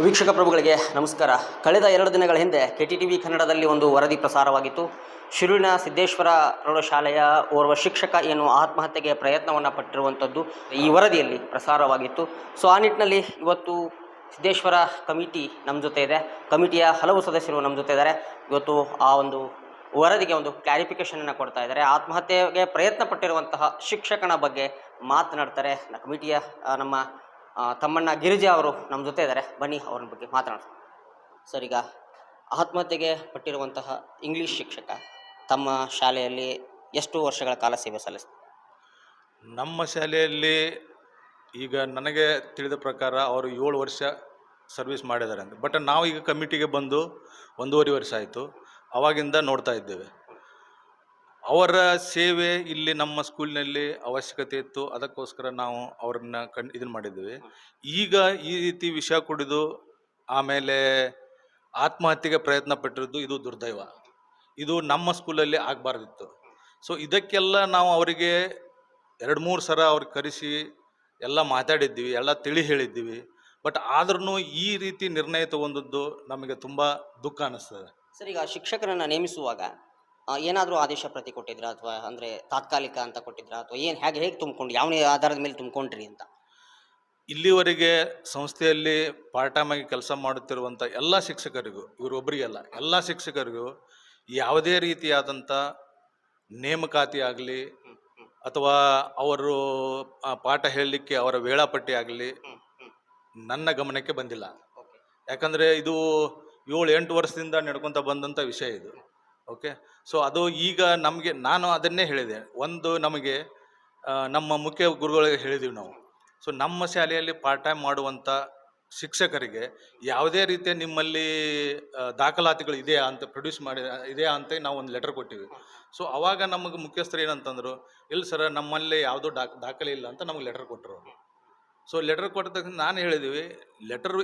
ವೀಕ್ಷಕ ಪ್ರಭುಗಳಿಗೆ ನಮಸ್ಕಾರ. ಕಳೆದ ಎರಡು ದಿನಗಳ ಹಿಂದೆ ಕೆ ಟಿ ಟಿ ವಿ ಕನ್ನಡದಲ್ಲಿ ಒಂದು ವರದಿ ಪ್ರಸಾರವಾಗಿತ್ತು. ಶಿರುವಿನ ಸಿದ್ದೇಶ್ವರ ಪ್ರೌಢಶಾಲೆಯ ಓರ್ವ ಶಿಕ್ಷಕ ಏನು ಆತ್ಮಹತ್ಯೆಗೆ ಪ್ರಯತ್ನವನ್ನು ಪಟ್ಟಿರುವಂಥದ್ದು ಈ ವರದಿಯಲ್ಲಿ ಪ್ರಸಾರವಾಗಿತ್ತು. ಸೊ, ಆ ನಿಟ್ಟಿನಲ್ಲಿ ಇವತ್ತು ಸಿದ್ದೇಶ್ವರ ಕಮಿಟಿ ನಮ್ಮ ಜೊತೆ ಇದೆ. ಕಮಿಟಿಯ ಹಲವು ಸದಸ್ಯರು ನಮ್ಮ ಜೊತೆ ಇದ್ದಾರೆ. ಇವತ್ತು ಆ ಒಂದು ವರದಿಗೆ ಒಂದು ಕ್ಲಾರಿಫಿಕೇಷನನ್ನು ಕೊಡ್ತಾ ಇದ್ದಾರೆ. ಆತ್ಮಹತ್ಯೆಗೆ ಪ್ರಯತ್ನ ಪಟ್ಟಿರುವಂತಹ ಶಿಕ್ಷಕನ ಬಗ್ಗೆ ಮಾತನಾಡ್ತಾರೆ. ಕಮಿಟಿಯ ನಮ್ಮ ತಮ್ಮಣ್ಣ ಗಿರಿಜಾ ಅವರು ನಮ್ಮ ಜೊತೆ ಇದ್ದಾರೆ. ಬನ್ನಿ ಅವ್ರ ಬಗ್ಗೆ ಮಾತನಾಡೋಣ ಸರ್, ಈಗ ಆತ್ಮಹತ್ಯೆಗೆ ಪಟ್ಟಿರುವಂತಹ ಇಂಗ್ಲೀಷ್ ಶಿಕ್ಷಕ ತಮ್ಮ ಶಾಲೆಯಲ್ಲಿ ಎಷ್ಟು ವರ್ಷಗಳ ಕಾಲ ಸೇವೆ ಸಲ್ಲಿಸ್ತಾರೆ? ನಮ್ಮ ಶಾಲೆಯಲ್ಲಿ ಈಗ ನನಗೆ ತಿಳಿದ ಪ್ರಕಾರ ಅವರು ಏಳು ವರ್ಷ ಸರ್ವಿಸ್ ಮಾಡಿದ್ದಾರೆ ಅಂತ. ಬಟ್ ನಾವು ಈಗ ಕಮಿಟಿಗೆ ಬಂದು ಒಂದೂವರೆ ವರ್ಷ ಆಯಿತು. ಅವಾಗಿಂದ ನೋಡ್ತಾ ಇದ್ದೇವೆ. ಅವರ ಸೇವೆ ಇಲ್ಲಿ ನಮ್ಮ ಸ್ಕೂಲ್ನಲ್ಲಿ ಅವಶ್ಯಕತೆ ಇತ್ತು. ಅದಕ್ಕೋಸ್ಕರ ನಾವು ಅವ್ರನ್ನ ಕಣ್ ಇದನ್ನು ಮಾಡಿದ್ವಿ. ಈಗ ಈ ರೀತಿ ವಿಷ ಕುಡಿದು ಆಮೇಲೆ ಆತ್ಮಹತ್ಯೆಗೆ ಪ್ರಯತ್ನ ಪಟ್ಟಿರೋದು ಇದು ದುರ್ದೈವ. ಇದು ನಮ್ಮ ಸ್ಕೂಲಲ್ಲಿ ಆಗಬಾರ್ದಿತ್ತು. ಸೊ ಇದಕ್ಕೆಲ್ಲ ನಾವು ಅವರಿಗೆ ಎರಡು ಮೂರು ಸಲ ಅವ್ರಿಗೆ ಕರೆಸಿ ಎಲ್ಲ ಮಾತಾಡಿದ್ದೀವಿ ಎಲ್ಲ ತಿಳಿ ಹೇಳಿದ್ದೀವಿ ಬಟ್ ಆದ್ರೂ ಈ ರೀತಿ ನಿರ್ಣಯ ತಗೊಂಡದ್ದು ನಮಗೆ ತುಂಬ ದುಃಖ ಅನ್ನಿಸ್ತದೆ ಸರ್, ಈಗ ಶಿಕ್ಷಕರನ್ನು ನೇಮಿಸುವಾಗ ಏನಾದರೂ ಆದೇಶ ಪ್ರತಿ ಕೊಟ್ಟಿದ್ರಾ ಅಥವಾ ಅಂದರೆ ತಾತ್ಕಾಲಿಕ ಅಂತ ಕೊಟ್ಟಿದ್ರಾ ಅಥವಾ ಏನು ಹೇಗೆ ಹೇಗೆ ತುಂಬಿಕೊಂಡು ಯಾವ ಆಧಾರದ ಮೇಲೆ ತುಂಬಿಕೊಂಡ್ರಿ ಅಂತ? ಇಲ್ಲಿವರೆಗೆ ಸಂಸ್ಥೆಯಲ್ಲಿ ಪಾರ್ಟ್ ಟೈಮ್ ಆಗಿ ಕೆಲಸ ಮಾಡುತ್ತಿರುವಂಥ ಎಲ್ಲ ಶಿಕ್ಷಕರಿಗೂ ಇವರೊಬ್ಬರಿಗೆಲ್ಲ ಎಲ್ಲ ಶಿಕ್ಷಕರಿಗೂ ಯಾವುದೇ ರೀತಿಯಾದಂಥ ನೇಮಕಾತಿ ಆಗಲಿ ಅಥವಾ ಅವರು ಪಾಠ ಹೇಳಲಿಕ್ಕೆ ಅವರ ವೇಳಾಪಟ್ಟಿ ಆಗಲಿ ನನ್ನ ಗಮನಕ್ಕೆ ಬಂದಿಲ್ಲ. ಯಾಕಂದರೆ ಇದು ಏಳು ಎಂಟು ವರ್ಷದಿಂದ ನಡ್ಕೊತ ಬಂದಂಥ ವಿಷಯ ಇದು. ಓಕೆ ಸೊ ಅದು ಈಗ ನಮಗೆ, ನಾನು ಅದನ್ನೇ ಹೇಳಿದೆ. ಒಂದು ನಮಗೆ ನಮ್ಮ ಮುಖ್ಯ ಗುರುಗಳಿಗೆ ಹೇಳಿದೀವಿ ನಾವು. ಸೊ ನಮ್ಮ ಶಾಲೆಯಲ್ಲಿ ಪಾರ್ಟ್ ಟೈಮ್ ಮಾಡುವಂಥ ಶಿಕ್ಷಕರಿಗೆ ಯಾವುದೇ ರೀತಿಯ ನಿಮ್ಮಲ್ಲಿ ದಾಖಲಾತಿಗಳು ಇದೆಯಾ ಅಂತ ಪ್ರೊಡ್ಯೂಸ್ ಮಾಡಿ, ಇದೆಯಾ ಅಂತ ನಾವು ಒಂದು ಲೆಟರ್ ಕೊಟ್ಟಿವಿ. ಸೊ ಅವಾಗ ನಮಗೆ ಮುಖ್ಯಸ್ಥರು ಏನಂತಂದ್ರು, ಇಲ್ಲ ಸರ್ ನಮ್ಮಲ್ಲಿ ಯಾವುದೂ ದಾಖಲೆ ಇಲ್ಲ ಅಂತ ನಮಗೆ ಲೆಟರ್ ಕೊಟ್ಟರು ಸೊ ಲೆಟರ್ ಕೊಟ್ಟ ತಕ್ಷಣ ನಾನು ಹೇಳಿದ್ದೀವಿ ಲೆಟರ್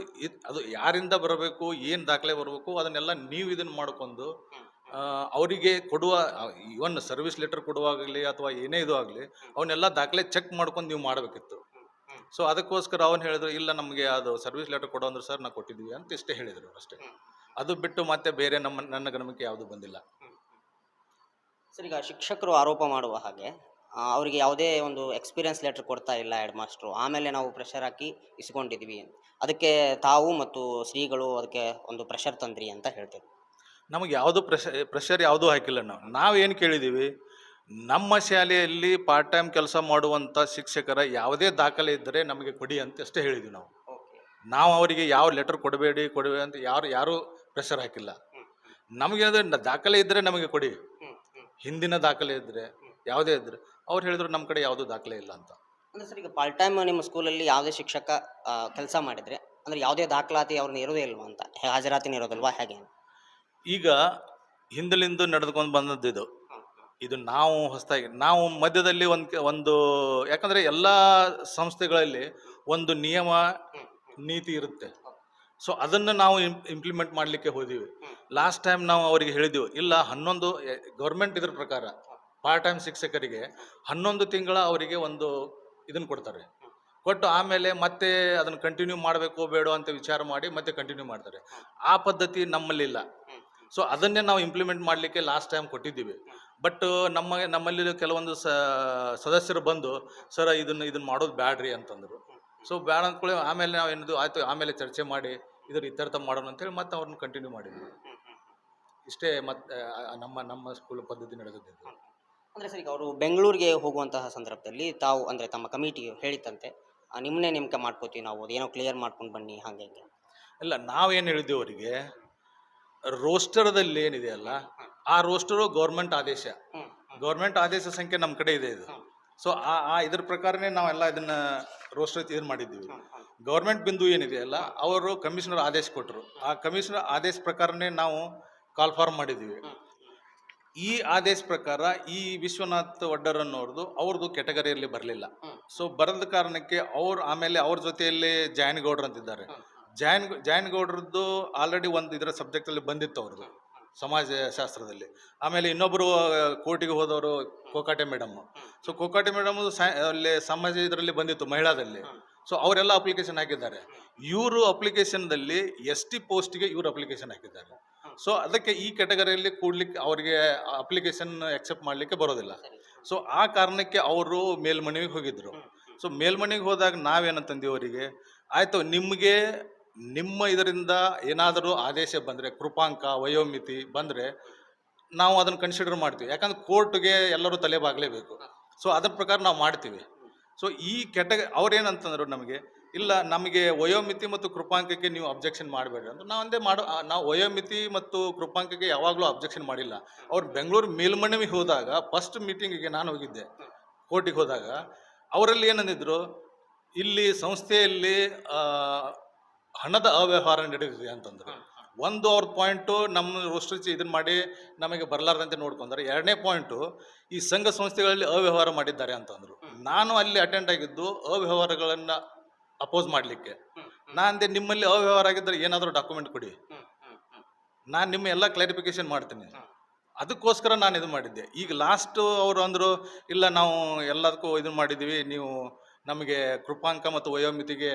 ಅದು ಯಾರಿಂದ ಬರಬೇಕು, ಏನು ದಾಖಲೆ ಬರಬೇಕು, ಅದನ್ನೆಲ್ಲ ನೀವು ಇದನ್ನು ಮಾಡ್ಕೊಂಡು ಅವರಿಗೆ ಕೊಡುವ ಇವನ್ ಸರ್ವಿಸ್ ಲೆಟರ್ ಕೊಡುವಾಗಲಿ ಅಥವಾ ಏನೇ ಇದು ಆಗಲಿ, ಅವನ್ನೆಲ್ಲ ದಾಖಲೆ ಚೆಕ್ ಮಾಡ್ಕೊಂಡು ನೀವು ಮಾಡಬೇಕಿತ್ತು. ಸೊ ಅದಕ್ಕೋಸ್ಕರ ಅವನು ಹೇಳಿದ್ರು, ಇಲ್ಲ, ನಮಗೆ ಅದು ಸರ್ವಿಸ್ ಲೆಟರ್ ಕೊಡೋ ಅಂದ್ರೆ, ಸರ್ ನಾವು ಕೊಟ್ಟಿದ್ದೀವಿ ಅಂತ ಇಷ್ಟೇ ಹೇಳಿದರು ಅಷ್ಟೇ. ಅದು ಬಿಟ್ಟು ಮತ್ತೆ ಬೇರೆ ನಮ್ಮ, ನನ್ನ ಗಮನಕ್ಕೆ ಯಾವುದು ಬಂದಿಲ್ಲ. ಸರ್, ಈಗ ಶಿಕ್ಷಕರು ಆರೋಪ ಮಾಡುವ ಹಾಗೆ ಅವರಿಗೆ ಯಾವುದೇ ಒಂದು ಎಕ್ಸ್ಪೀರಿಯನ್ಸ್ ಲೆಟರ್ ಕೊಡ್ತಾ ಇಲ್ಲ ಹೆಡ್ ಮಾಸ್ಟ್ರು ಆಮೇಲೆ ನಾವು ಪ್ರೆಷರ್ ಹಾಕಿ ಇಸ್ಕೊಂಡಿದ್ವಿ ಅದಕ್ಕೆ ತಾವು ಮತ್ತು ಶ್ರೀಗಳು ಅದಕ್ಕೆ ಒಂದು ಪ್ರೆಷರ್ ತಂದ್ರಿ ಅಂತ ಹೇಳ್ತೇವೆ ನಮಗೆ ಯಾವುದು ಪ್ರೆಷರ್ ಪ್ರೆಷರ್ ಯಾವುದೂ ಹಾಕಿಲ್ಲ ನಾವು. ನಾವೇನು ಕೇಳಿದ್ದೀವಿ ನಮ್ಮ ಶಾಲೆಯಲ್ಲಿ ಪಾರ್ಟ್ ಟೈಮ್ ಕೆಲಸ ಮಾಡುವಂಥ ಶಿಕ್ಷಕರ ಯಾವುದೇ ದಾಖಲೆ ಇದ್ದರೆ ನಮಗೆ ಕೊಡಿ ಅಂತ ಅಷ್ಟೇ ಹೇಳಿದ್ವಿ ನಾವು. ನಾವು ಅವರಿಗೆ ಯಾವ ಲೆಟರ್ ಕೊಡಬೇಡಿ ಕೊಡಬೇಡಿ ಅಂತ ಯಾರು ಯಾರೂ ಪ್ರೆಷರ್ ಹಾಕಿಲ್ಲ. ನಮಗೆ ಅದು ದಾಖಲೆ ಇದ್ದರೆ ನಮಗೆ ಕೊಡಿ. ಹಿಂದಿನ ದಾಖಲೆ ಇದ್ದರೆ ಯಾವುದೇ ಇದ್ದರೆ ಅವ್ರು ಹೇಳಿದ್ರು ನಮ್ಮ ಕಡೆ ಯಾವುದೂ ದಾಖಲೆ ಇಲ್ಲ ಅಂತ. ಅಂದರೆ ಸರ್ ಈಗ ಪಾರ್ಟ್ ಟೈಮ್ ನಿಮ್ಮ ಸ್ಕೂಲಲ್ಲಿ ಯಾವುದೇ ಶಿಕ್ಷಕ ಕೆಲಸ ಮಾಡಿದರೆ ಅಂದರೆ ಯಾವುದೇ ದಾಖಲಾತಿ ಅವ್ರನ್ನ ಇರೋದೇ ಇಲ್ವಾ ಅಂತ? ಹಾಜರಾತಿನ ಇರೋದಿಲ್ವಾ? ಹೇಗೆ ಈಗ ಹಿಂದಲಿಂದ ನಡೆದುಕೊಂಡು ಬಂದದ್ದು ಇದು. ಇದು ನಾವು ಹೊಸದಾಗಿ, ನಾವು ಮಧ್ಯದಲ್ಲಿ ಒಂದು ಒಂದು, ಯಾಕಂದರೆ ಎಲ್ಲ ಸಂಸ್ಥೆಗಳಲ್ಲಿ ಒಂದು ನಿಯಮ, ನೀತಿ ಇರುತ್ತೆ. ಸೊ ಅದನ್ನು ನಾವು ಇಂಪ್ಲಿಮೆಂಟ್ ಮಾಡಲಿಕ್ಕೆ ಹೋದಿವಿ. ಲಾಸ್ಟ್ ಟೈಮ್ ನಾವು ಅವರಿಗೆ ಹೇಳಿದೆವು, ಇಲ್ಲ, ಹನ್ನೊಂದು ಗೌರ್ಮೆಂಟ್ ಇದ್ರ ಪ್ರಕಾರ ಪಾರ್ಟ್ ಟೈಮ್ ಶಿಕ್ಷಕರಿಗೆ ಹನ್ನೊಂದು ತಿಂಗಳ ಅವರಿಗೆ ಒಂದು ಇದನ್ನು ಕೊಡ್ತಾರೆ. ಕೊಟ್ಟು ಆಮೇಲೆ ಮತ್ತೆ ಅದನ್ನು ಕಂಟಿನ್ಯೂ ಮಾಡಬೇಕು ಬೇಡ ಅಂತ ವಿಚಾರ ಮಾಡಿ ಮತ್ತೆ ಕಂಟಿನ್ಯೂ ಮಾಡ್ತಾರೆ. ಆ ಪದ್ಧತಿ ನಮ್ಮಲ್ಲಿಲ್ಲ. ಸೊ ಅದನ್ನೇ ನಾವು ಇಂಪ್ಲಿಮೆಂಟ್ ಮಾಡಲಿಕ್ಕೆ ಲಾಸ್ಟ್ ಟೈಮ್ ಕೊಟ್ಟಿದ್ದೀವಿ. ಬಟ್ ನಮ್ಮ ನಮ್ಮಲ್ಲಿ ಕೆಲವೊಂದು ಸ ಸದಸ್ಯರು ಬಂದು ಸರ್ ಇದನ್ನು ಇದನ್ನು ಮಾಡೋದು ಬ್ಯಾಡ್ರಿ ಅಂತಂದರು. ಸೊ ಬ್ಯಾಡ ಅಂದ್ಕೊಳ್ಳಿ ಆಮೇಲೆ ನಾವು ಏನದು ಆಯ್ತು ಆಮೇಲೆ ಚರ್ಚೆ ಮಾಡಿ ಇದ್ರ ಇತ್ಯರ್ಥ ಮಾಡೋಣ ಅಂತೇಳಿ ಮತ್ತೆ ಅವ್ರನ್ನ ಕಂಟಿನ್ಯೂ ಮಾಡಿದ್ವಿ. ಇಷ್ಟೇ ಮತ್ತೆ ನಮ್ಮ ನಮ್ಮ ಸ್ಕೂಲ್ ಪದ್ಧತಿ ನಡೆದಿದ್ದು ಅಂದರೆ ಸರ್ ಈಗ ಅವರು ಬೆಂಗಳೂರಿಗೆ ಹೋಗುವಂತಹ ಸಂದರ್ಭದಲ್ಲಿ ತಾವು ಅಂದರೆ ತಮ್ಮ ಕಮಿಟಿ ಹೇಳಿತಂತೆ ನಿಮ್ಮನ್ನೇ ನೇಮಕ ಮಾಡ್ಕೋತೀವಿ ನಾವು ಅದೇನೋ ಕ್ಲಿಯರ್ ಮಾಡ್ಕೊಂಡು ಬನ್ನಿ ಹಾಗೆ ಹೀಗೆ. ಇಲ್ಲ ನಾವೇನು ಹೇಳಿದ್ದೀವಿ ಅವರಿಗೆ ರೋಸ್ಟರ್ದಲ್ಲಿ ಏನಿದೆಯಲ್ಲ ಆ ರೋಸ್ಟರು ಗೌರ್ಮೆಂಟ್ ಆದೇಶ. ಗೌರ್ಮೆಂಟ್ ಆದೇಶ ಸಂಖ್ಯೆ ನಮ್ಮ ಕಡೆ ಇದೆ ಇದು. ಸೊ ಆ ಆ ಇದ್ರ ಪ್ರಕಾರನೇ ನಾವೆಲ್ಲ ಇದನ್ನ ರೋಸ್ಟರ್ ಇದನ್ನ ಮಾಡಿದ್ದೀವಿ. ಗೌರ್ಮೆಂಟ್ ಬಿಂದು ಏನಿದೆಯಲ್ಲ ಅವರು ಕಮಿಷನರ್ ಆದೇಶ ಕೊಟ್ಟರು ಆ ಕಮಿಷನರ್ ಆದೇಶ ಪ್ರಕಾರನೇ ನಾವು ಕಾಲ್ ಫಾರ್ಮ್ ಮಾಡಿದ್ದೀವಿ. ಈ ಆದೇಶ ಪ್ರಕಾರ ಈ ವಿಶ್ವನಾಥ್ ವಡ್ಡರ್ ಅನ್ನೋರ್ದು ಅವ್ರದ್ದು ಕೆಟಗರಿಯಲ್ಲಿ ಬರಲಿಲ್ಲ. ಸೊ ಬರದ ಕಾರಣಕ್ಕೆ ಅವ್ರು ಆಮೇಲೆ ಅವ್ರ ಜೊತೆಯಲ್ಲಿ ಜಯನ್ ಗೌಡ್ರು ಅಂತಿದ್ದಾರೆ ಜಯನ್ ಜಯನ್ ಗೌಡ್ರದ್ದು ಆಲ್ರೆಡಿ ಒಂದು ಇದರ ಸಬ್ಜೆಕ್ಟಲ್ಲಿ ಬಂದಿತ್ತು ಅವ್ರದ್ದು ಸಮಾಜ ಶಾಸ್ತ್ರದಲ್ಲಿ. ಆಮೇಲೆ ಇನ್ನೊಬ್ಬರು ಕೋರ್ಟಿಗೆ ಹೋದವರು Kokate madam. So Kokate madam ಅಲ್ಲಿ ಸಮಾಜ ಇದರಲ್ಲಿ ಬಂದಿತ್ತು ಮಹಿಳಾದಲ್ಲಿ. ಸೊ ಅವರೆಲ್ಲ ಅಪ್ಲಿಕೇಶನ್ ಹಾಕಿದ್ದಾರೆ. ಇವರು ಅಪ್ಲಿಕೇಶನ್ದಲ್ಲಿ ಎಸ್ ಟಿ ಪೋಸ್ಟ್ಗೆ ಇವರು ಅಪ್ಲಿಕೇಶನ್ ಹಾಕಿದ್ದಾರೆ. ಸೊ ಅದಕ್ಕೆ ಈ ಕೆಟಗರಿಯಲ್ಲಿ ಕೂಡ್ಲಿಕ್ಕೆ ಅವರಿಗೆ ಅಪ್ಲಿಕೇಶನ್ ಎಕ್ಸೆಪ್ಟ್ ಮಾಡಲಿಕ್ಕೆ ಬರೋದಿಲ್ಲ. ಸೊ ಆ ಕಾರಣಕ್ಕೆ ಅವರು ಮೇಲ್ಮನವಿಗೆ ಹೋಗಿದ್ರು. ಸೊ ಮೇಲ್ಮನೆಗೆ ಹೋದಾಗ ನಾವೇನಂತಂದೀವಿ ಅವರಿಗೆ, ಆಯಿತು, ನಿಮಗೆ ನಿಮ್ಮ ಇದರಿಂದ ಏನಾದರೂ ಆದೇಶ ಬಂದರೆ, ಕೃಪಾಂಕ, ವಯೋಮಿತಿ ಬಂದರೆ ನಾವು ಅದನ್ನು ಕನ್ಸಿಡರ್ ಮಾಡ್ತೀವಿ. ಯಾಕಂದ್ರೆ ಕೋರ್ಟ್ಗೆ ಎಲ್ಲರೂ ತಲೆ ಬಾಗಲೇಬೇಕು. ಸೊ ಅದರ ಪ್ರಕಾರ ನಾವು ಮಾಡ್ತೀವಿ. ಸೊ ಈ ಕೆಟಗ, ಅವ್ರೇನಂತಂದ್ರು ನಮಗೆ, ಇಲ್ಲ, ನಮಗೆ ವಯೋಮಿತಿ ಮತ್ತು ಕೃಪಾಂಕಕ್ಕೆ ನೀವು ಅಬ್ಜೆಕ್ಷನ್ ಮಾಡಬೇಡಿ ಅಂದ್ರೆ ನಾವು ಅಂದೇ ಮಾಡೋ ನಾವು ವಯೋಮಿತಿ ಮತ್ತು ಕೃಪಾಂಕಕ್ಕೆ ಯಾವಾಗಲೂ ಅಬ್ಜೆಕ್ಷನ್ ಮಾಡಿಲ್ಲ. ಅವ್ರು ಬೆಂಗಳೂರು ಮೇಲ್ಮನವಿಗೆ ಹೋದಾಗ ಫಸ್ಟ್ ಮೀಟಿಂಗಿಗೆ ನಾನು ಹೋಗಿದ್ದೆ, ಕೋರ್ಟಿಗೆ ಹೋದಾಗ, ಅವರಲ್ಲಿ ಏನಂದಿದ್ರು, ಇಲ್ಲಿ ಸಂಸ್ಥೆಯಲ್ಲಿ ಹಣದ ಅವ್ಯವಹಾರ ನಡೆದಿದೆ ಅಂತಂದ್ರೆ ಒಂದು ಅವ್ರ ಪಾಯಿಂಟು ನಮ್ಮ ರೋಸ್ಟರ್ ಇದನ್ನ ಮಾಡಿ ನಮಗೆ ಬರಲಾರ್ದಂತೆ ನೋಡ್ಕೊಂಡ್ರೆ ಎರಡನೇ ಪಾಯಿಂಟು ಈ ಸಂಘ ಸಂಸ್ಥೆಗಳಲ್ಲಿ ಅವ್ಯವಹಾರ ಮಾಡಿದ್ದಾರೆ ಅಂತಂದ್ರು. ನಾನು ಅಲ್ಲಿ ಅಟೆಂಡ್ ಆಗಿದ್ದು ಅವ್ಯವಹಾರಗಳನ್ನ ಅಪೋಸ್ ಮಾಡಲಿಕ್ಕೆ. ನಾನು ಅಂದೆ ನಿಮ್ಮಲ್ಲಿ ಅವ್ಯವಹಾರ ಆಗಿದ್ದರೆ ಏನಾದರೂ ಡಾಕ್ಯುಮೆಂಟ್ ಕೊಡಿ. ನಾನು ನಿಮ್ಮ ಎಲ್ಲ ಕ್ಲಾರಿಫಿಕೇಶನ್ ಮಾಡ್ತೀನಿ. ಅದಕ್ಕೋಸ್ಕರ ನಾನು ಇದು ಮಾಡಿದ್ದೆ. ಈಗ ಲಾಸ್ಟ್ ಅವರು ಅಂದರು ಇಲ್ಲ ನಾವು ಎಲ್ಲದಕ್ಕೂ ಇದು ಮಾಡಿದ್ದೀವಿ ನೀವು ನಮಗೆ ಕೃಪಾಂಕ ಮತ್ತು ವಯೋಮಿತಿಗೆ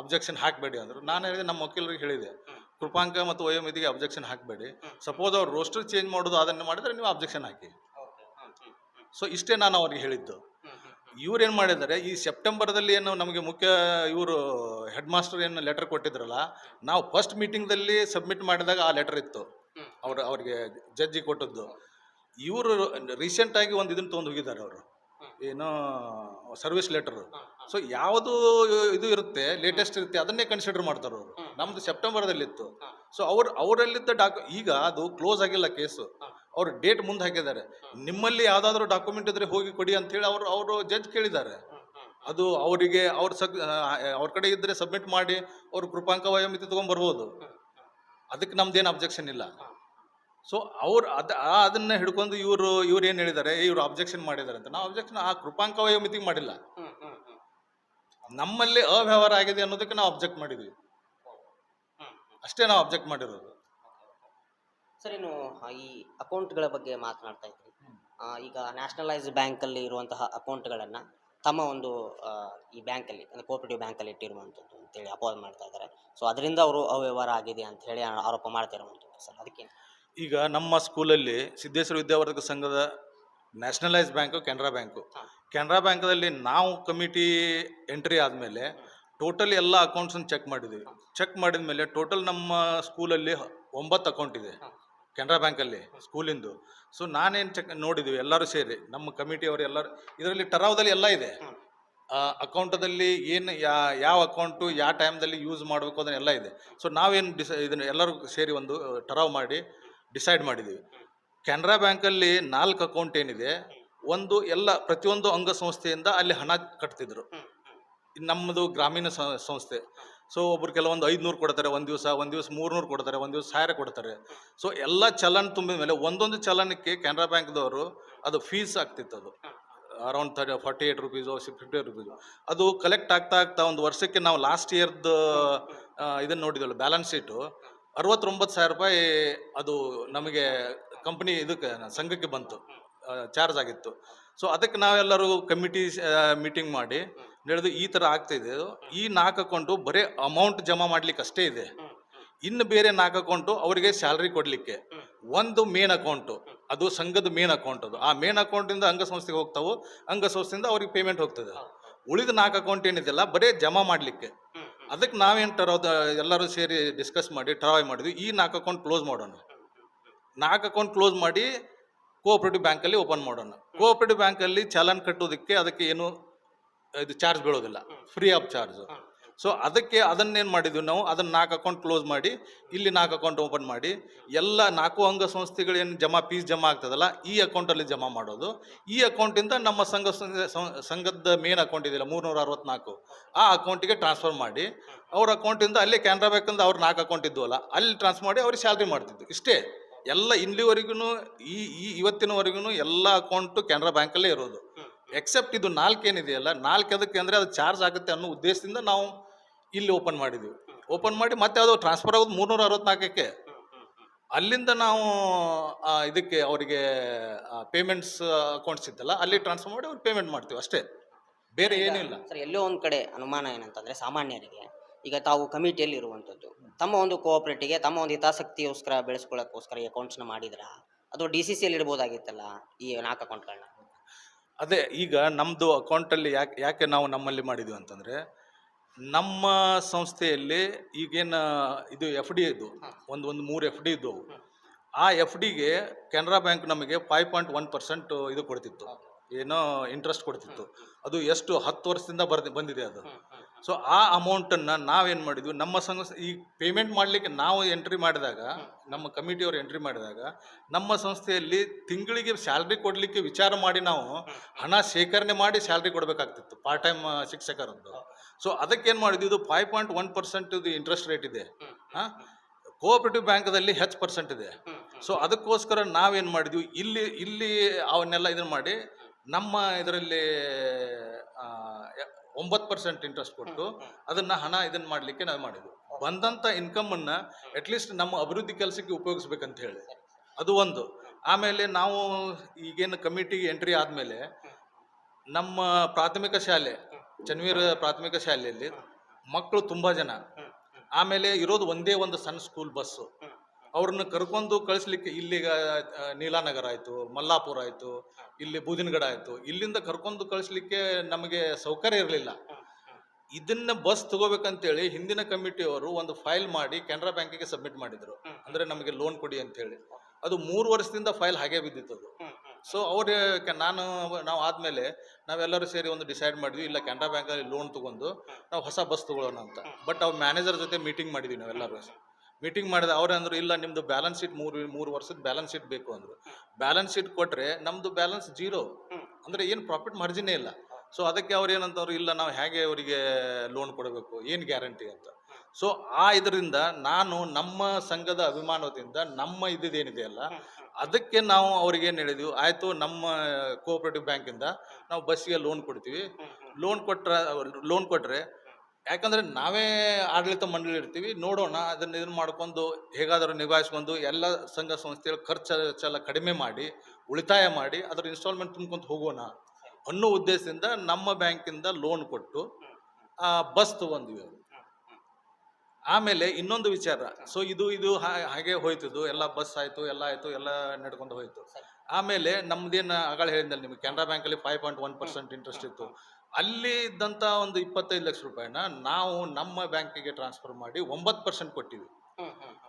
ಅಬ್ಜೆಕ್ಷನ್ ಹಾಕಬೇಡಿ ಅಂದರು. ನಾನು ಹೇಳಿದೆ ನಮ್ಮ ವಕೀಲರಿಗೆ ಹೇಳಿದೆ. ಕೃಪಾಂಕ ಮತ್ತು ವಯೋಮಿತಿಗೆ ಅಬ್ಜೆಕ್ಷನ್ ಹಾಕಬೇಡಿ. ಸಪೋಸ್ ಅವ್ರು ರೋಸ್ಟರ್ ಚೇಂಜ್ ಮಾಡೋದು, ಅದನ್ನು ಮಾಡಿದರೆ ನೀವು ಅಬ್ಜೆಕ್ಷನ್ ಹಾಕಿ. ಸೊ ಇಷ್ಟೇ ನಾನು ಅವ್ರಿಗೆ ಹೇಳಿದ್ದು. ಇವ್ರೇನು ಮಾಡಿದ್ದಾರೆ, ಈ ಸೆಪ್ಟೆಂಬರ್ದಲ್ಲಿ ಏನು ನಮಗೆ ಮುಖ್ಯ, ಇವರು ಹೆಡ್ ಮಾಸ್ಟರ್ ಏನು ಲೆಟರ್ ಕೊಟ್ಟಿದ್ರಲ್ಲ, ನಾವು ಫಸ್ಟ್ ಮೀಟಿಂಗ್ದಲ್ಲಿ ಸಬ್ಮಿಟ್ ಮಾಡಿದಾಗ ಆ ಲೆಟರ್ ಇತ್ತು. ಅವ್ರು, ಅವ್ರಿಗೆ ಜಡ್ಜಿ ಕೊಟ್ಟದ್ದು. ಇವರು ರೀಸೆಂಟಾಗಿ ಒಂದು ಇದನ್ನು ತೊಗೊಂಡು ಹೋಗಿದ್ದಾರೆ ಅವರು. ಏನೋ ಸರ್ವಿಸ್ ಲೆಟರ್ ಸೊ ಯಾವುದು ಇದು ಇರುತ್ತೆ ಲೇಟೆಸ್ಟ್ ಇರುತ್ತೆ ಅದನ್ನೇ ಕನ್ಸಿಡರ್ ಮಾಡ್ತಾರೆ ಅವರು. ನಮ್ದು ಸೆಪ್ಟೆಂಬರ್ದಲ್ಲಿ ಇತ್ತು ಸೊ ಅವ್ರು ಅವರಲ್ಲಿದ್ದ ಡಾಕ್ ಈಗ ಅದು ಕ್ಲೋಸ್ ಆಗಿಲ್ಲ ಕೇಸು ಅವ್ರು ಡೇಟ್ ಮುಂದೆ ಹಾಕಿದ್ದಾರೆ. ನಿಮ್ಮಲ್ಲಿ ಯಾವ್ದಾದ್ರು ಡಾಕ್ಯುಮೆಂಟ್ ಇದ್ರೆ ಹೋಗಿ ಕೊಡಿ ಅಂತ ಹೇಳಿ ಅವರು ಅವರು ಜಡ್ಜ್ ಕೇಳಿದ್ದಾರೆ. ಅದು ಅವರಿಗೆ ಅವ್ರ ಸಗ್ ಅವ್ರ ಕಡೆ ಇದ್ರೆ ಸಬ್ಮಿಟ್ ಮಾಡಿ ಅವ್ರ ಕೃಪಾಂಕ ವಯೋಮಿತಿ ತಗೊಂಡ್ಬರ್ಬೋದು ಅದಕ್ಕೆ ನಮ್ದೇನು ಅಬ್ಜೆಕ್ಷನ್ ಇಲ್ಲ. ಸೊ ಅವ್ರು ಅದ ಅದನ್ನ ಹಿಡ್ಕೊಂಡು ಇವರು ಇವ್ರು ಏನು ಹೇಳಿದ್ದಾರೆ ಇವ್ರು ಅಬ್ಜೆಕ್ಷನ್ ಮಾಡಿದ್ದಾರೆ ಅಂತ. ನಾವು ಅಬ್ಜೆಕ್ಷನ್ ಆ ಕೃಪಾಂಕ ವಯೋಮಿತಿಗೆ ಮಾಡಿಲ್ಲ. ನಮ್ಮಲ್ಲಿ ಅವ್ಯವಹಾರ ಆಗಿದೆ ಅನ್ನೋದಕ್ಕೆ ನಾವು ಅಬ್ಜೆಕ್ಟ್ ಮಾಡಿದ್ವಿ. ಅಷ್ಟೇ ನಾವು ಅಬ್ಜೆಕ್ಟ್ ಮಾಡಿರೋದು. ಸರ್ ಇನ್ನು ಈ ಅಕೌಂಟ್ಗಳ ಬಗ್ಗೆ ಮಾತನಾಡ್ತಾ ಇದ್ರಿ. ಈಗ ನ್ಯಾಷನಲೈಸ್ ಬ್ಯಾಂಕಲ್ಲಿ ಇರುವಂತಹ ಅಕೌಂಟ್ಗಳನ್ನು ತಮ್ಮ ಒಂದು ಈ ಬ್ಯಾಂಕಲ್ಲಿ ಅಂದರೆ ಕೋಪರೇಟಿವ್ ಬ್ಯಾಂಕಲ್ಲಿ ಇಟ್ಟಿರುವಂಥದ್ದು. ಅಂತೇಳಿ ಅಪೋಸ್ ಮಾಡ್ತಾ ಇದ್ದಾರೆ ಸೊ ಅದರಿಂದ ಅವರು ಅವ್ಯವಹಾರ ಆಗಿದೆ ಅಂತ ಹೇಳಿ ಆರೋಪ ಮಾಡ್ತಾರೆ ಸರ್. ಅದಕ್ಕೆ ಈಗ ನಮ್ಮ ಸ್ಕೂಲಲ್ಲಿ ಸಿದ್ದೇಶ್ವರ ವಿದ್ಯಾವರ್ಧಕ ಸಂಘದ nationalise bank Canara bank. Canara ಬ್ಯಾಂಕದಲ್ಲಿ ನಾವು ಕಮಿಟಿ ಎಂಟ್ರಿ ಆದಮೇಲೆ ಟೋಟಲ್ ಎಲ್ಲ ಅಕೌಂಟ್ಸನ್ನು ಚೆಕ್ ಮಾಡಿದ್ದೀವಿ. ಚೆಕ್ ಮಾಡಿದ ಮೇಲೆ ಟೋಟಲ್ ನಮ್ಮ ಸ್ಕೂಲಲ್ಲಿ ಒಂಬತ್ತು ಅಕೌಂಟ್ ಇದೆ ಕೆನರಾ ಬ್ಯಾಂಕಲ್ಲಿ ಸ್ಕೂಲಿಂದು. ಸೊ ನಾನೇನು ಚೆಕ್ ನೋಡಿದ್ವಿ ಎಲ್ಲರೂ ಸೇರಿ ನಮ್ಮ ಕಮಿಟಿಯವರು ಎಲ್ಲರೂ ಇದರಲ್ಲಿ ಟರಾವದಲ್ಲಿ ಎಲ್ಲ ಇದೆ. ಅಕೌಂಟದಲ್ಲಿ ಏನು ಯಾ, ಯಾವ ಅಕೌಂಟು, ಯಾವ ಟೈಮ್ದಲ್ಲಿ ಯೂಸ್ ಮಾಡಬೇಕು ಅದನ್ನೆಲ್ಲ ಇದೆ. ಸೊ ನಾವೇನು ಡಿಸೈ, ಇದನ್ನು ಎಲ್ಲರೂ ಸೇರಿ ಒಂದು ಟರಾವ್ ಮಾಡಿ, ಡಿಸೈಡ್ ಮಾಡಿದ್ದೀವಿ ಕೆನರಾ ಬ್ಯಾಂಕಲ್ಲಿ ನಾಲ್ಕು ಅಕೌಂಟ್ ಏನಿದೆ, ಒಂದು ಎಲ್ಲ, ಪ್ರತಿಯೊಂದು ಅಂಗಸಂಸ್ಥೆಯಿಂದ ಅಲ್ಲಿ ಹಣ ಕಟ್ತಿದ್ರು. ನಮ್ಮದು ಗ್ರಾಮೀಣ ಸಂಸ್ಥೆ. ಸೊ ಒಬ್ರು ಕೆಲವೊಂದು ಐದುನೂರು ಕೊಡ್ತಾರೆ, ಒಂದು ದಿವಸ ಒಂದು ದಿವಸ ಮೂರ್ನೂರು ಕೊಡ್ತಾರೆ, ಒಂದು ದಿವಸ ಸಾವಿರ ಕೊಡ್ತಾರೆ. ಸೊ ಎಲ್ಲ ಚಲನ್ ತುಂಬಿದ ಮೇಲೆ ಒಂದೊಂದು ಚಲನಕ್ಕೆ ಕೆನರಾ ಬ್ಯಾಂಕ್ದವರು ಅದು ಫೀಸ್ ಆಗ್ತಿತ್ತು ಅದು. Around thirty forty eight rupees fifty eight rupees ಅದು ಕಲೆಕ್ಟ್ ಆಗ್ತಾ ಆಗ್ತಾ ಒಂದು ವರ್ಷಕ್ಕೆ ನಾವು ಲಾಸ್ಟ್ ಇಯರ್ದು ಇದನ್ನು ನೋಡಿದ್ವಲ್ಲ ಬ್ಯಾಲೆನ್ಸ್ ಶೀಟು ಅರವತ್ತೊಂಬತ್ತು ಸಾವಿರ ರೂಪಾಯಿ ಅದು ನಮಗೆ ಕಂಪ್ನಿ ಇದಕ್ಕೆ, ಸಂಘಕ್ಕೆ ಬಂತು. ಚಾರ್ಜ್ ಆಗಿತ್ತು. ಸೊ ಅದಕ್ಕೆ ನಾವೆಲ್ಲರೂ ಕಮಿಟಿ ಮೀಟಿಂಗ್ ಮಾಡಿ ನಡೆದು ಈ ಥರ ಆಗ್ತಾಯಿದೆ ಈ ನಾಲ್ಕು ಅಕೌಂಟು ಬರೀ ಅಮೌಂಟ್ ಜಮಾ ಮಾಡ್ಲಿಕ್ಕೆ ಅಷ್ಟೇ ಇದೆ. ಇನ್ನು ಬೇರೆ ನಾಲ್ಕು ಅಕೌಂಟು ಅವರಿಗೆ ಸ್ಯಾಲ್ರಿ ಕೊಡಲಿಕ್ಕೆ. ಒಂದು ಮೇನ್ ಅಕೌಂಟು ಅದು ಸಂಘದ ಮೇನ್ ಅಕೌಂಟ್ ಅದು. ಆ ಮೇನ್ ಅಕೌಂಟಿಂದ ಅಂಗಸಂಸ್ಥೆಗೆ ಹೋಗ್ತಾವು ಅಂಗಸಂಸ್ಥೆಯಿಂದ ಅವ್ರಿಗೆ ಪೇಮೆಂಟ್ ಹೋಗ್ತದೆ. ಉಳಿದ ನಾಲ್ಕು ಅಕೌಂಟ್ ಏನಿದೆಯಲ್ಲ ಬರೀ ಜಮಾ ಮಾಡಲಿಕ್ಕೆ. ಅದಕ್ಕೆ ನಾವೇನು ಟರೋದ ಎಲ್ಲರೂ ಸೇರಿ ಡಿಸ್ಕಸ್ ಮಾಡಿ ಟ್ರಾಯ್ ಮಾಡಿದ್ವಿ. ಈ ನಾಲ್ಕು ಅಕೌಂಟ್ ಕ್ಲೋಸ್ ಮಾಡೋಣ. ನಾಲ್ಕು ಅಕೌಂಟ್ ಕ್ಲೋಸ್ ಮಾಡಿ ಕೋಆಪರೇಟಿವ್ ಬ್ಯಾಂಕಲ್ಲಿ ಓಪನ್ ಮಾಡೋಣ. ಕೋಆಪರೇಟಿವ್ ಬ್ಯಾಂಕಲ್ಲಿ ಚಾಲನ್ ಕಟ್ಟೋದಕ್ಕೆ ಅದಕ್ಕೆ ಏನು ಇದು ಚಾರ್ಜ್ ಬೀಳೋದಿಲ್ಲ. ಫ್ರೀ ಆಫ್ ಚಾರ್ಜ್ ಸೊ ಅದಕ್ಕೆ ಅದನ್ನೇನು ಮಾಡಿದ್ವಿ ನಾವು? ಅದನ್ನು ನಾಲ್ಕು ಅಕೌಂಟ್ ಕ್ಲೋಸ್ ಮಾಡಿ, ಇಲ್ಲಿ ನಾಲ್ಕು ಅಕೌಂಟ್ ಓಪನ್ ಮಾಡಿ, ಎಲ್ಲ ನಾಲ್ಕು ಅಂಗ ಸಂಸ್ಥೆಗಳೇನು ಜಮಾ ಫೀಸ್ ಜಮಾ ಆಗ್ತದಲ್ಲ, ಈ ಅಕೌಂಟಲ್ಲಿ ಜಮಾ ಮಾಡೋದು. ಈ ಅಕೌಂಟಿಂದ ನಮ್ಮ ಸಂಘ ಸಂಘ- ಸಂಘದ ಮೇನ್ ಅಕೌಂಟ್ ಇದೆಯಲ್ಲ, ಮೂರ್ನೂರ ಅರವತ್ನಾಲ್ಕು, ಆ ಅಕೌಂಟಿಗೆ ಟ್ರಾನ್ಸ್ಫರ್ ಮಾಡಿ, ಅವ್ರ ಅಕೌಂಟಿಂದ ಅಲ್ಲೇ ಕೆನರಾ ಬ್ಯಾಂಕಿಂದ ಅವ್ರ ನಾಲ್ಕು ಅಕೌಂಟ್ ಇದ್ವಲ್ಲ, ಅಲ್ಲಿ ಟ್ರಾನ್ಸ್ಫರ್ ಮಾಡಿ ಅವ್ರಿಗೆ ಸ್ಯಾಲ್ರಿ ಮಾಡ್ತಿದ್ದು ಇಷ್ಟೇ. ಎಲ್ಲ ಇಲ್ಲಿವರೆಗೂ ಈ ಈ ಇವತ್ತಿನವರೆಗೂ ಎಲ್ಲ ಅಕೌಂಟು ಕೆನರಾ ಬ್ಯಾಂಕಲ್ಲೇ ಇರೋದು. ಎಕ್ಸೆಪ್ಟ್ ಇದು ನಾಲ್ಕು ಏನಿದೆಯಲ್ಲ ನಾಲ್ಕು ಅದಕ್ಕೆ ಅಂದರೆ ಅದು ಚಾರ್ಜ್ ಆಗುತ್ತೆ ಅನ್ನೋ ಉದ್ದೇಶದಿಂದ ನಾವು ಇಲ್ಲಿ ಓಪನ್ ಮಾಡಿದ್ವಿ. ಓಪನ್ ಮಾಡಿ ಮತ್ತೆ ಅದು ಟ್ರಾನ್ಸ್ಫರ್ ಆಗೋದು ಮೂರ್ನೂರ ಅರವತ್ನಾಲ್ಕಕ್ಕೆ ಅಲ್ಲಿಂದ ನಾವು ಇದಕ್ಕೆ ಅವರಿಗೆ ಪೇಮೆಂಟ್ಸ್ ಅಕೌಂಟ್ಸ್ ಇದ್ದಲ್ಲ ಅಲ್ಲಿ ಟ್ರಾನ್ಸ್ಫರ್ ಮಾಡಿ ಅವ್ರಿಗೆ ಪೇಮೆಂಟ್ ಮಾಡ್ತೀವಿ ಅಷ್ಟೇ. ಬೇರೆ ಏನಿಲ್ಲ. ಸರ್ ಎಲ್ಲೋ ಒಂದು ಕಡೆ ಅನುಮಾನ ಏನಂತಂದರೆ ಸಾಮಾನ್ಯರಿಗೆ ಈಗ ತಾವು ಕಮಿಟಿಯಲ್ಲಿ ಇರುವಂಥದ್ದು ತಮ್ಮ ಒಂದು ಕೋಆಪರೇಟಿವ್ಗೆ ತಮ್ಮ ಒಂದು ಹಿತಾಸಕ್ತಿಗೋಸ್ಕರ ಬೆಳೆಸ್ಕೊಳ್ಳೋಕ್ಕೋಸ್ಕರ ಈ ಅಕೌಂಟ್ಸ್ನ ಮಾಡಿದ್ರ? ಅದು ಡಿ ಸಿ ಸಿಯಲ್ಲಿ ಇಡ್ಬೋದಾಗಿತ್ತಲ್ಲ ಈ ನಾಲ್ಕು ಅಕೌಂಟ್ಗಳನ್ನ ಅದೇ ಈಗ ನಮ್ಮದು ಅಕೌಂಟಲ್ಲಿ ಯಾಕೆ ಯಾಕೆ ನಾವು ನಮ್ಮಲ್ಲಿ ಮಾಡಿದ್ವಿ ಅಂತಂದರೆ ನಮ್ಮ ಸಂಸ್ಥೆಯಲ್ಲಿ ಈಗೇನು ಇದು ಎಫ್ ಡಿ ಇದು ಒಂದು ಒಂದು ಮೂರು ಎಫ್ ಡಿ ಇದ್ದವು. ಆ ಎಫ್ ಡಿಗೆ ಕೆನರಾ ಬ್ಯಾಂಕ್ ನಮಗೆ ಫೈವ್ ಪಾಯಿಂಟ್ ಒನ್ ಪರ್ಸೆಂಟ್ ಇದು ಕೊಡ್ತಿತ್ತು. ಏನೋ ಇಂಟ್ರೆಸ್ಟ್ ಕೊಡ್ತಿತ್ತು. ಅದು ಎಷ್ಟು ಹತ್ತು ವರ್ಷದಿಂದ ಬರ್ದು ಬಂದಿದೆ ಅದು. ಸೊ ಆ ಅಮೌಂಟನ್ನು ನಾವೇನು ಮಾಡಿದ್ವಿ ನಮ್ಮ ಸಂಸ್ಥೆ ಈ ಪೇಮೆಂಟ್ ಮಾಡಲಿಕ್ಕೆ ನಾವು ಎಂಟ್ರಿ ಮಾಡಿದಾಗ ನಮ್ಮ ಕಮಿಟಿಯವರು ಎಂಟ್ರಿ ಮಾಡಿದಾಗ ನಮ್ಮ ಸಂಸ್ಥೆಯಲ್ಲಿ ತಿಂಗಳಿಗೆ ಸ್ಯಾಲ್ರಿ ಕೊಡಲಿಕ್ಕೆ ವಿಚಾರ ಮಾಡಿ ನಾವು ಹಣ ಶೇಖರಣೆ ಮಾಡಿ ಸ್ಯಾಲ್ರಿ ಕೊಡಬೇಕಾಗ್ತಿತ್ತು ಪಾರ್ಟ್ ಟೈಮ್ ಶಿಕ್ಷಕರದ್ದು. ಸೊ ಅದಕ್ಕೆ ಏನು ಮಾಡಿದ್ವಿ ಇದು ಫೈವ್ ಪಾಯಿಂಟ್ ಒನ್ ಪರ್ಸೆಂಟ್ ಇದು ಇಂಟ್ರೆಸ್ಟ್ ರೇಟ್ ಇದೆ. ಹಾಂ? ಕೋಆಪರೇಟಿವ್ ಬ್ಯಾಂಕ್ದಲ್ಲಿ ಹೆಚ್ಚು ಪರ್ಸೆಂಟ್ ಇದೆ. ಸೊ ಅದಕ್ಕೋಸ್ಕರ ನಾವೇನು ಮಾಡಿದ್ವಿ? ಇಲ್ಲಿ ಇಲ್ಲಿ ಅವನ್ನೆಲ್ಲ ಇದನ್ನು ಮಾಡಿ ನಮ್ಮ ಇದರಲ್ಲಿ ಒಂಬತ್ತು ಪರ್ಸೆಂಟ್ ಇಂಟ್ರೆಸ್ಟ್ ಕೊಟ್ಟು ಅದನ್ನು ಹಣ ಇದನ್ನು ಮಾಡಲಿಕ್ಕೆ ನಾವು ಮಾಡಿದ್ವಿ. ಬಂದಂಥ ಇನ್ಕಮನ್ನು ಅಟ್ಲೀಸ್ಟ್ ನಮ್ಮ ಅಭಿವೃದ್ಧಿ ಕೆಲಸಕ್ಕೆ ಉಪಯೋಗಿಸ್ಬೇಕಂತ ಹೇಳಿ. ಅದು ಒಂದು. ಆಮೇಲೆ ನಾವು ಈಗೇನು ಕಮಿಟಿಗೆ ಎಂಟ್ರಿ ಆದಮೇಲೆ ನಮ್ಮ ಪ್ರಾಥಮಿಕ ಶಾಲೆ ಚನ್ವೀರ್ ಪ್ರಾಥಮಿಕ ಶಾಲೆಯಲ್ಲಿ ಮಕ್ಕಳು ತುಂಬ ಜನ. ಆಮೇಲೆ ಇರೋದು ಒಂದೇ ಒಂದು ಸಣ್ಣ ಸ್ಕೂಲ್ ಬಸ್ಸು ಅವ್ರನ್ನ ಕರ್ಕೊಂಡು ಕಳಿಸ್ಲಿಕ್ಕೆ ಇಲ್ಲಿಗ ನೀಲಾನಗರ ಆಯಿತು, ಮಲ್ಲಾಪುರ ಆಯಿತು, ಇಲ್ಲಿ ಬೂದಿನಗಡ ಆಯಿತು. ಇಲ್ಲಿಂದ ಕರ್ಕೊಂಡು ಕಳಿಸ್ಲಿಕ್ಕೆ ನಮಗೆ ಸೌಕರ್ಯ ಇರಲಿಲ್ಲ. ಇದನ್ನ ಬಸ್ ತಗೋಬೇಕಂತೇಳಿ ಹಿಂದಿನ ಕಮಿಟಿಯವರು ಒಂದು ಫೈಲ್ ಮಾಡಿ ಕೆನರಾ ಬ್ಯಾಂಕಿಗೆ ಸಬ್ಮಿಟ್ ಮಾಡಿದ್ರು. ಅಂದ್ರೆ ನಮಗೆ ಲೋನ್ ಕೊಡಿ ಅಂತೇಳಿ ಅದು ಮೂರು ವರ್ಷದಿಂದ ಫೈಲ್ ಹಾಗೆ ಬಿದ್ದಿತ್ತು ಅದು. ಸೊ ಅವ್ರು ನಾನು, ನಾವು ಆದ್ಮೇಲೆ ನಾವೆಲ್ಲರೂ ಸೇರಿ ಒಂದು ಡಿಸೈಡ್ ಮಾಡಿದ್ವಿ, ಇಲ್ಲ ಕೆನರಾ ಬ್ಯಾಂಕಲ್ಲಿ ಲೋನ್ ತಗೊಂಡು ನಾವು ಹೊಸ ಬಸ್ ತಗೊಳ್ಳೋಣ ಅಂತ. ಬಟ್ ಅವ್ರ ಮ್ಯಾನೇಜರ್ ಜೊತೆ ಮೀಟಿಂಗ್ ಮಾಡಿದ್ವಿ ನಾವೆಲ್ಲರೂ. ಮೀಟಿಂಗ್ ಮಾಡಿದ ಅವ್ರು ಅಂದ್ರು, ಇಲ್ಲ ನಿಮ್ದು ಬ್ಯಾಲೆನ್ಸ್ ಶೀಟ್ ಮೂರು ಮೂರು ವರ್ಷದ ಬ್ಯಾಲೆನ್ಸ್ ಶೀಟ್ ಬೇಕು ಅಂದ್ರು. ಬ್ಯಾಲೆನ್ಸ್ ಶೀಟ್ ಕೊಟ್ರೆ ನಮ್ದು ಬ್ಯಾಲೆನ್ಸ್ ಜೀರೋ ಅಂದ್ರೆ ಏನು ಪ್ರಾಫಿಟ್ ಮಾರ್ಜಿನೇ ಇಲ್ಲ. ಸೊ ಅದಕ್ಕೆ ಅವ್ರು ಏನಂತವ್ರು, ಇಲ್ಲ ನಾವು ಹೇಗೆ ಅವರಿಗೆ ಲೋನ್ ಕೊಡಬೇಕು, ಏನು ಗ್ಯಾರಂಟಿ ಅಂತ. ಸೊ ಆ ಇದರಿಂದ ನಾನು ನಮ್ಮ ಸಂಘದ ಅಭಿಮಾನದಿಂದ ನಮ್ಮ ಇದ್ದಿದ್ದೇನಿದೆಯಲ್ಲ ಅದಕ್ಕೆ ನಾವು ಅವ್ರಿಗೆ ಏನು ಹೇಳಿದ್ವಿ, ಆಯಿತು ನಮ್ಮ ಕೋಆಪರೇಟಿವ್ ಬ್ಯಾಂಕಿಂದ ನಾವು ಬಸ್ಸಿಗೆ ಲೋನ್ ಕೊಡ್ತೀವಿ. ಲೋನ್ ಕೊಟ್ರ ಲೋನ್ ಕೊಟ್ಟರೆ ಯಾಕಂದ್ರೆ ನಾವೇ ಆಡಳಿತ ಮಂಡಳಿ ಇರ್ತೀವಿ, ನೋಡೋಣ ಅದನ್ನ ಇದನ್ನು ಮಾಡ್ಕೊಂಡು ಹೇಗಾದರೂ ನಿಭಾಯಿಸ್ಕೊಂಡು ಎಲ್ಲ ಸಂಘ ಸಂಸ್ಥೆಗಳ ಖರ್ಚು ಎಲ್ಲ ಕಡಿಮೆ ಮಾಡಿ, ಉಳಿತಾಯ ಮಾಡಿ ಅದರ ಇನ್ಸ್ಟಾಲ್ಮೆಂಟ್ ತುಂಬ್ಕೊಂತ ಹೋಗೋಣ ಅನ್ನೋ ಉದ್ದೇಶದಿಂದ ನಮ್ಮ ಬ್ಯಾಂಕಿಂದ ಲೋನ್ ಕೊಟ್ಟು ಬಸ್ ತಗೊಂಡ್ವಿ ಅದು ಆಮೇಲೆ ಇನ್ನೊಂದು ವಿಚಾರ. ಸೊ ಇದು ಇದು ಹಾಗೆ ಹೋಯ್ತಿದ್ದು. ಎಲ್ಲ ಬಸ್ ಆಯ್ತು, ಎಲ್ಲ ಆಯ್ತು, ಎಲ್ಲ ನಡ್ಕೊಂಡು ಹೋಯ್ತು. ಆಮೇಲೆ ನಮ್ದೇನು ಆಗಳ ಹೇಳಿದ್ನಲ್ಲ ನಿಮಗೆ, ಕೆನರಾ ಬ್ಯಾಂಕಲ್ಲಿ five point one percent interest ಇತ್ತು. ಅಲ್ಲಿ ಇದ್ದಂಥ ಒಂದು ಇಪ್ಪತ್ತೈದು ಲಕ್ಷ ರೂಪಾಯಿನ ನಾವು ನಮ್ಮ ಬ್ಯಾಂಕಿಗೆ ಟ್ರಾನ್ಸ್ಫರ್ ಮಾಡಿ ಒಂಬತ್ತು ಪರ್ಸೆಂಟ್ ಕೊಟ್ಟಿವಿ.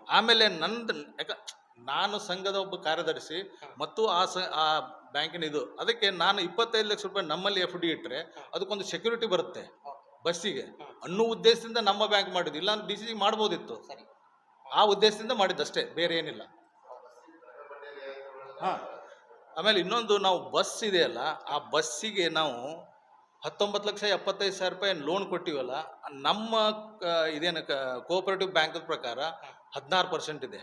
ಆಮೇಲೆ ನಂದು, ಯಾಕ, ನಾನು ಸಂಘದ ಒಬ್ಬ ಕಾರ್ಯದರ್ಶಿ ಮತ್ತು ಆ ಸ, ಆ ಬ್ಯಾಂಕಿನ ಇದು ಅದಕ್ಕೆ ನಾನು ಇಪ್ಪತ್ತೈದು ಲಕ್ಷ ರೂಪಾಯಿ ನಮ್ಮಲ್ಲಿ ಎಫ್ ಡಿ ಇಟ್ಟರೆ ಅದಕ್ಕೊಂದು ಸೆಕ್ಯೂರಿಟಿ ಬರುತ್ತೆ. ಬಸ್ಸಿಗೆ. ಅನ್ನೋ ಉದ್ದೇಶದಿಂದ ನಮ್ಮ ಬ್ಯಾಂಕ್ ಮಾಡಿದ್ದು. ಇಲ್ಲ ಡಿ ಸಿ ಮಾಡ್ಬೋದಿತ್ತು. ಆ ಉದ್ದೇಶದಿಂದ ಮಾಡಿದ್ದಷ್ಟೇ ಬೇರೆ ಏನಿಲ್ಲ. ಹಾಂ. ಆಮೇಲೆ ಇನ್ನೊಂದು ನಾವು ಬಸ್ ಇದೆಯಲ್ಲ ಆ ಬಸ್ಸಿಗೆ ನಾವು ಹತ್ತೊಂಬತ್ತು ಲಕ್ಷ ಎಪ್ಪತ್ತೈದು ಸಾವಿರ ರೂಪಾಯಿ ಲೋನ್ ಕೊಟ್ಟಿವಲ್ಲ ನಮ್ಮ ಇದೇನು ಕೋಆಪರೇಟಿವ್ ಬ್ಯಾಂಕ್ ಪ್ರಕಾರ ಹದಿನಾರು ಪರ್ಸೆಂಟ್ ಇದೆ.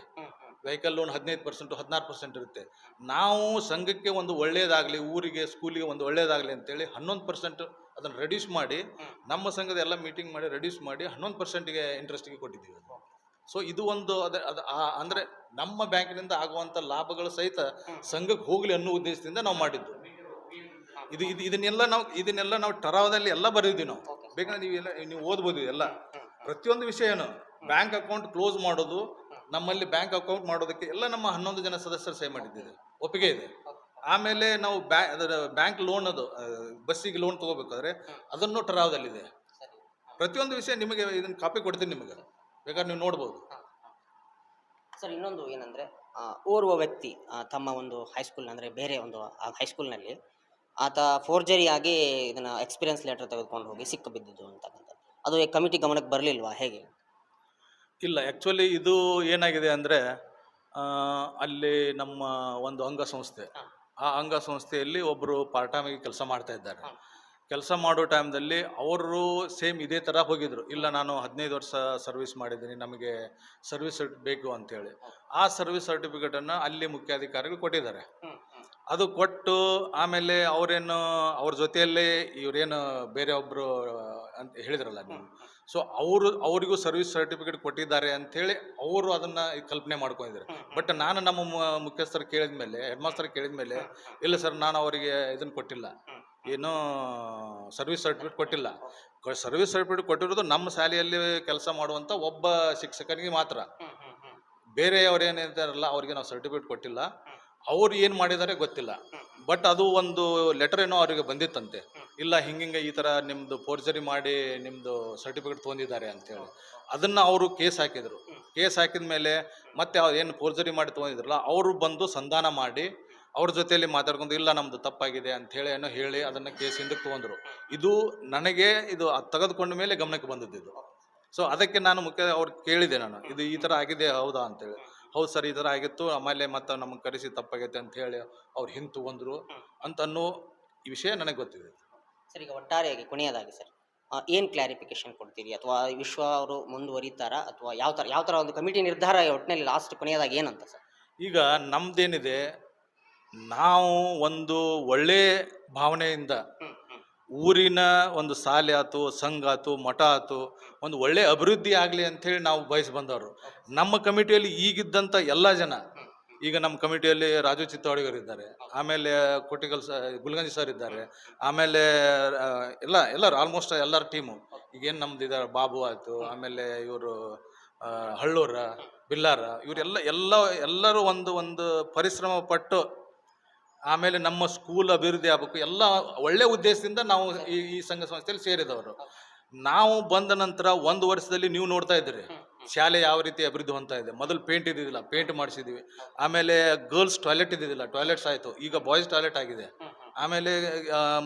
ವೆಹಿಕಲ್ ಲೋನ್ ಹದಿನೈದು ಪರ್ಸೆಂಟು ಹದಿನಾರು ಪರ್ಸೆಂಟ್ ಇರುತ್ತೆ. ನಾವು ಸಂಘಕ್ಕೆ ಒಂದು ಒಳ್ಳೇದಾಗಲಿ ಊರಿಗೆ ಸ್ಕೂಲಿಗೆ ಒಂದು ಒಳ್ಳೆಯದಾಗಲಿ ಅಂತೇಳಿ ಹನ್ನೊಂದು ಪರ್ಸೆಂಟ್ ಅದನ್ನು ರೆಡ್ಯೂಸ್ ಮಾಡಿ ನಮ್ಮ ಸಂಘದ ಎಲ್ಲ ಮೀಟಿಂಗ್ ಮಾಡಿ ರೆಡ್ಯೂಸ್ ಮಾಡಿ ಹನ್ನೊಂದು ಪರ್ಸೆಂಟ್ಗೆ ಇಂಟ್ರೆಸ್ಟ್ಗೆ ಕೊಟ್ಟಿದ್ದೀವಿ ಸೊ ಇದು ಒಂದು ಅದ ಅದು ಅಂದರೆ ಅಂದ್ರೆ ನಮ್ಮ ಬ್ಯಾಂಕಿನಿಂದ ಆಗುವಂಥ ಲಾಭಗಳು ಸಹಿತ ಸಂಘಕ್ಕೆ ಹೋಗಲಿ ಅನ್ನೋ ಉದ್ದೇಶದಿಂದ ನಾವು ಮಾಡಿದ್ದು. ಇದು ಇದು ಇದನ್ನೆಲ್ಲ ನಾವು ಇದನ್ನೆಲ್ಲ ನಾವು ಟರಾವದಲ್ಲಿ ಎಲ್ಲ ಬರೆದಿದ್ದೀವಿ ನಾವು. ಬೇಕಾದ್ರೆ ನೀವು ಎಲ್ಲ ನೀವು ಓದ್ಬೋದು ಎಲ್ಲ. ಪ್ರತಿಯೊಂದು ವಿಷಯನು ಬ್ಯಾಂಕ್ ಅಕೌಂಟ್ ಕ್ಲೋಸ್ ಮಾಡೋದು ನಮ್ಮಲ್ಲಿ ಬ್ಯಾಂಕ್ ಅಕೌಂಟ್ ಮಾಡೋದಕ್ಕೆ ಎಲ್ಲ ನಮ್ಮ ಹನ್ನೊಂದು ಜನ ಸದಸ್ಯರು ಸಹಿ ಮಾಡಿದ್ದೇವೆ. ಒಪ್ಪಿಗೆ ಇದೆ. ಆಮೇಲೆ ನಾವು ಬ್ಯಾಂಕ್ ಲೋನ್ ಅದು ಬಸ್ಸಿಗೆ ಲೋನ್ ತಗೋಬೇಕಾದ್ರೆ ಅದನ್ನು ಟರಾವದಲ್ಲಿದೆ. ಪ್ರತಿಯೊಂದು ವಿಷಯ ನಿಮಗೆ ಇದನ್ನ ಕಾಪಿ ಕೊಡ್ತೀನಿ ನಿಮಗೆ. ಬೇಕಾದ್ರೆ ನೀವು ನೋಡ್ಬೋದು. ಸರ್ ಇನ್ನೊಂದು ಏನಂದರೆ ಓರ್ವ ವ್ಯಕ್ತಿ ತಮ್ಮ ಒಂದು ಹೈಸ್ಕೂಲ್ ಅಂದ್ರೆ ಬೇರೆ ಒಂದು ಹೈಸ್ಕೂಲ್ನಲ್ಲಿ ಆತ ಫೋರ್ಜರಿ ಆಗಿ ಇದನ್ನು ಎಕ್ಸ್ಪೀರಿಯನ್ಸ್ ಲೆಟರ್ ತೆಗೆದುಕೊಂಡು ಹೋಗಿ ಸಿಕ್ಕ ಬಿದ್ದಿದ್ದು ಅಂತಕ್ಕಂಥದ್ದು. ಅದು ಕಮಿಟಿ ಗಮನಕ್ಕೆ ಬರಲಿಲ್ವಾ? ಹೇಗೆ? ಇಲ್ಲ ಆ್ಯಕ್ಚುಲಿ ಇದು ಏನಾಗಿದೆ ಅಂದರೆ ಅಲ್ಲಿ ನಮ್ಮ ಒಂದು ಅಂಗಸಂಸ್ಥೆ ಆ ಅಂಗ ಸಂಸ್ಥೆಯಲ್ಲಿ ಒಬ್ಬರು ಪಾರ್ಟ್ ಟೈಮಿಗೆ ಕೆಲಸ ಮಾಡ್ತಾ ಇದ್ದಾರೆ. ಕೆಲಸ ಮಾಡೋ ಟೈಮ್ದಲ್ಲಿ ಅವರು ಸೇಮ್ ಇದೇ ಥರ ಹೋಗಿದ್ರು. ಇಲ್ಲ ನಾನು ಹದಿನೈದು ವರ್ಷ ಸರ್ವಿಸ್ ಮಾಡಿದ್ದೀನಿ ನಮಗೆ ಸರ್ವಿಸ್ ಬೇಕು ಅಂತೇಳಿ. ಆ ಸರ್ವಿಸ್ ಸರ್ಟಿಫಿಕೇಟನ್ನು ಅಲ್ಲಿ ಮುಖ್ಯಾಧಿಕಾರಿಗಳು ಕೊಟ್ಟಿದ್ದಾರೆ. ಅದು ಕೊಟ್ಟು ಆಮೇಲೆ ಅವರೇನು ಅವ್ರ ಜೊತೆಯಲ್ಲೇ ಇವರೇನು ಬೇರೆ ಒಬ್ಬರು ಅಂತ ಹೇಳಿದ್ರಲ್ಲ ನೀವು. ಸೊ ಅವರು ಅವರಿಗೂ ಸರ್ವಿಸ್ ಸರ್ಟಿಫಿಕೇಟ್ ಕೊಟ್ಟಿದ್ದಾರೆ ಅಂಥೇಳಿ ಅವರು ಅದನ್ನ ಕಲ್ಪನೆ ಮಾಡ್ಕೊಂಡಿದ್ದಾರೆ. ಬಟ್ ನಾನು ನಮ್ಮ ಮುಖ್ಯಸ್ಥರು ಕೇಳಿದ ಮೇಲೆ ಹೆಡ್ ಮಾಸ್ಟರ್ ಕೇಳಿದ ಮೇಲೆ ಇಲ್ಲ ಸರ್ ನಾನು ಅವರಿಗೆ ಇದನ್ನು ಕೊಟ್ಟಿಲ್ಲ. ಏನೂ ಸರ್ವಿಸ್ ಸರ್ಟಿಫಿಕೇಟ್ ಕೊಟ್ಟಿಲ್ಲ. ಸರ್ವಿಸ್ ಸರ್ಟಿಫಿಕೇಟ್ ಕೊಟ್ಟಿರೋದು ನಮ್ಮ ಶಾಲೆಯಲ್ಲಿ ಕೆಲಸ ಮಾಡುವಂಥ ಒಬ್ಬ ಶಿಕ್ಷಕನಿಗೆ ಮಾತ್ರ. ಬೇರೆಯವ್ರು ಅವರಿಗೆ ಅವ್ರಿಗೆ ನಾವು ಸರ್ಟಿಫಿಕೇಟ್ ಕೊಟ್ಟಿಲ್ಲ. ಅವ್ರು ಏನು ಮಾಡಿದ್ದಾರೆ ಗೊತ್ತಿಲ್ಲ. ಬಟ್ ಅದು ಒಂದು ಲೆಟರ್ ಏನೋ ಅವರಿಗೆ ಬಂದಿತ್ತಂತೆ. ಇಲ್ಲ, ಹಿಂಗಿಂಗೆ ಈ ಥರ ನಿಮ್ಮದು ಫೋರ್ಜರಿ ಮಾಡಿ ನಿಮ್ಮದು ಸರ್ಟಿಫಿಕೇಟ್ ತೊಗೊಂಡಿದ್ದಾರೆ ಅಂತೇಳಿ. ಅದನ್ನು ಅವರು ಕೇಸ್ ಹಾಕಿದ್ರು. ಕೇಸ್ ಹಾಕಿದ ಮೇಲೆ ಮತ್ತೆ ಅವ್ರು ಏನು ಫೋರ್ಜರಿ ಮಾಡಿ ತೊಗೊಂಡಿದ್ರಲ್ಲ, ಅವರು ಬಂದು ಸಂಧಾನ ಮಾಡಿ ಅವ್ರ ಜೊತೆಯಲ್ಲಿ ಮಾತಾಡ್ಕೊಂಡು, ಇಲ್ಲ, ನಮ್ದು ತಪ್ಪಾಗಿದೆ ಅಂತ ಹೇಳಿ ಏನೋ ಹೇಳಿ ಅದನ್ನ ಕೇಸ್ ಹಿಂದಕ್ಕೆ ತಗೊಂಡ್ರು. ಇದು ನನಗೆ ಇದು ತೆಗೆದುಕೊಂಡ ಮೇಲೆ ಗಮನಕ್ಕೆ ಬಂದದ್ದು ಇದು. ಸೊ ಅದಕ್ಕೆ ನಾನು ಮುಖ್ಯ ಅವ್ರು ಕೇಳಿದೆ ನಾನು. ಇದು ಈ ಥರ ಆಗಿದೆ, ಹೌದಾ ಅಂತೇಳಿ. ಹೌದು ಸರ್ ಈ ಥರ ಆಗಿತ್ತು. ಆಮೇಲೆ ಮತ್ತೆ ನಮಗೆ ಕರೆಸಿ ತಪ್ಪಾಗೈತೆ ಅಂತ ಹೇಳಿ ಅವ್ರು ಹಿಂದೆ ತಗೊಂಡ್ರು ಅಂತ ಅನ್ನೋ ಈ ವಿಷಯ ನನಗೆ ಗೊತ್ತಿದೆ. ಸರ್ ಈಗ ಒಟ್ಟಾರೆಯಾಗಿ ಕೊನೆಯದಾಗಿ ಸರ್ ಏನು ಕ್ಲಾರಿಫಿಕೇಶನ್ ಕೊಡ್ತೀರಿ? ಅಥವಾ ವಿಶ್ವ ಅವರು ಮುಂದುವರಿತಾರ? ಅಥವಾ ಯಾವ ಥರ ಯಾವ ಥರ ಒಂದು ಕಮಿಟಿ ನಿರ್ಧಾರ ಒಟ್ಟಿನಲ್ಲಿ ಲಾಸ್ಟ್ ಕೊನೆಯದಾಗಿ ಏನಂತ ಸರ್? ಈಗ ನಮ್ದೇನಿದೆ ನಾವು ಒಂದು ಒಳ್ಳೆ ಭಾವನೆಯಿಂದ ಊರಿನ ಒಂದು ಶಾಲೆ ಆಯ್ತು ಸಂಘ ಆಯ್ತು ಮಠ ಆಯ್ತು ಒಂದು ಒಳ್ಳೆ ಅಭಿವೃದ್ಧಿ ಆಗಲಿ ಅಂಥೇಳಿ ನಾವು ಬಯಸಿ ಬಂದವರು. ನಮ್ಮ ಕಮಿಟಿಯಲ್ಲಿ ಈಗಿದ್ದಂಥ ಎಲ್ಲ ಜನ, ಈಗ ನಮ್ಮ ಕಮಿಟಿಯಲ್ಲಿ ರಾಜು ಚಿತ್ತವಾಡಿಗರು ಇದ್ದಾರೆ, ಆಮೇಲೆ ಕೊಟ್ಟಿಗಲ್ ಸ, ಗುಲ್ಗಂಜಿ ಸರ್ ಇದ್ದಾರೆ, ಆಮೇಲೆ ಎಲ್ಲ, ಎಲ್ಲರೂ ಆಲ್ಮೋಸ್ಟ್ ಎಲ್ಲರ ಟೀಮು. ಈಗೇನು ನಮ್ದು ಇದ್ದಾರೆ ಬಾಬು ಆಯಿತು, ಆಮೇಲೆ ಇವರು ಹಳ್ಳೂರ, ಬಿಲ್ಲಾರ, ಇವರೆಲ್ಲ, ಎಲ್ಲ, ಎಲ್ಲರೂ ಒಂದು ಒಂದು ಪರಿಶ್ರಮ ಪಟ್ಟು ಆಮೇಲೆ ನಮ್ಮ ಸ್ಕೂಲ್ ಅಭಿವೃದ್ಧಿ ಆಗಬೇಕು, ಎಲ್ಲ ಒಳ್ಳೆ ಉದ್ದೇಶದಿಂದ ನಾವು ಈ ಈ ಸಂಘ ಸಂಸ್ಥೆಯಲ್ಲಿ ಸೇರಿದವರು. ನಾವು ಬಂದ ನಂತರ ಒಂದು ವರ್ಷದಲ್ಲಿ ನೀವು ನೋಡ್ತಾ ಇದ್ದೀರಿ, ಶಾಲೆ ಯಾವ ರೀತಿ ಅಭಿವೃದ್ಧಿ ಹೊಂತಾ ಇದೆ. ಮೊದಲು ಪೇಂಟ್ ಇದ್ದಿದ್ದಿಲ್ಲ ಪೇಂಟ್ ಮಾಡಿಸಿದ್ವಿ. ಆಮೇಲೆ ಗರ್ಲ್ಸ್ ಟಾಯ್ಲೆಟ್ ಇದ್ದಿದ್ದಿಲ್ಲ ಟಾಯ್ಲೆಟ್ಸ್ ಆಯಿತು. ಈಗ ಬಾಯ್ಸ್ ಟಾಯ್ಲೆಟ್ ಆಗಿದೆ. ಆಮೇಲೆ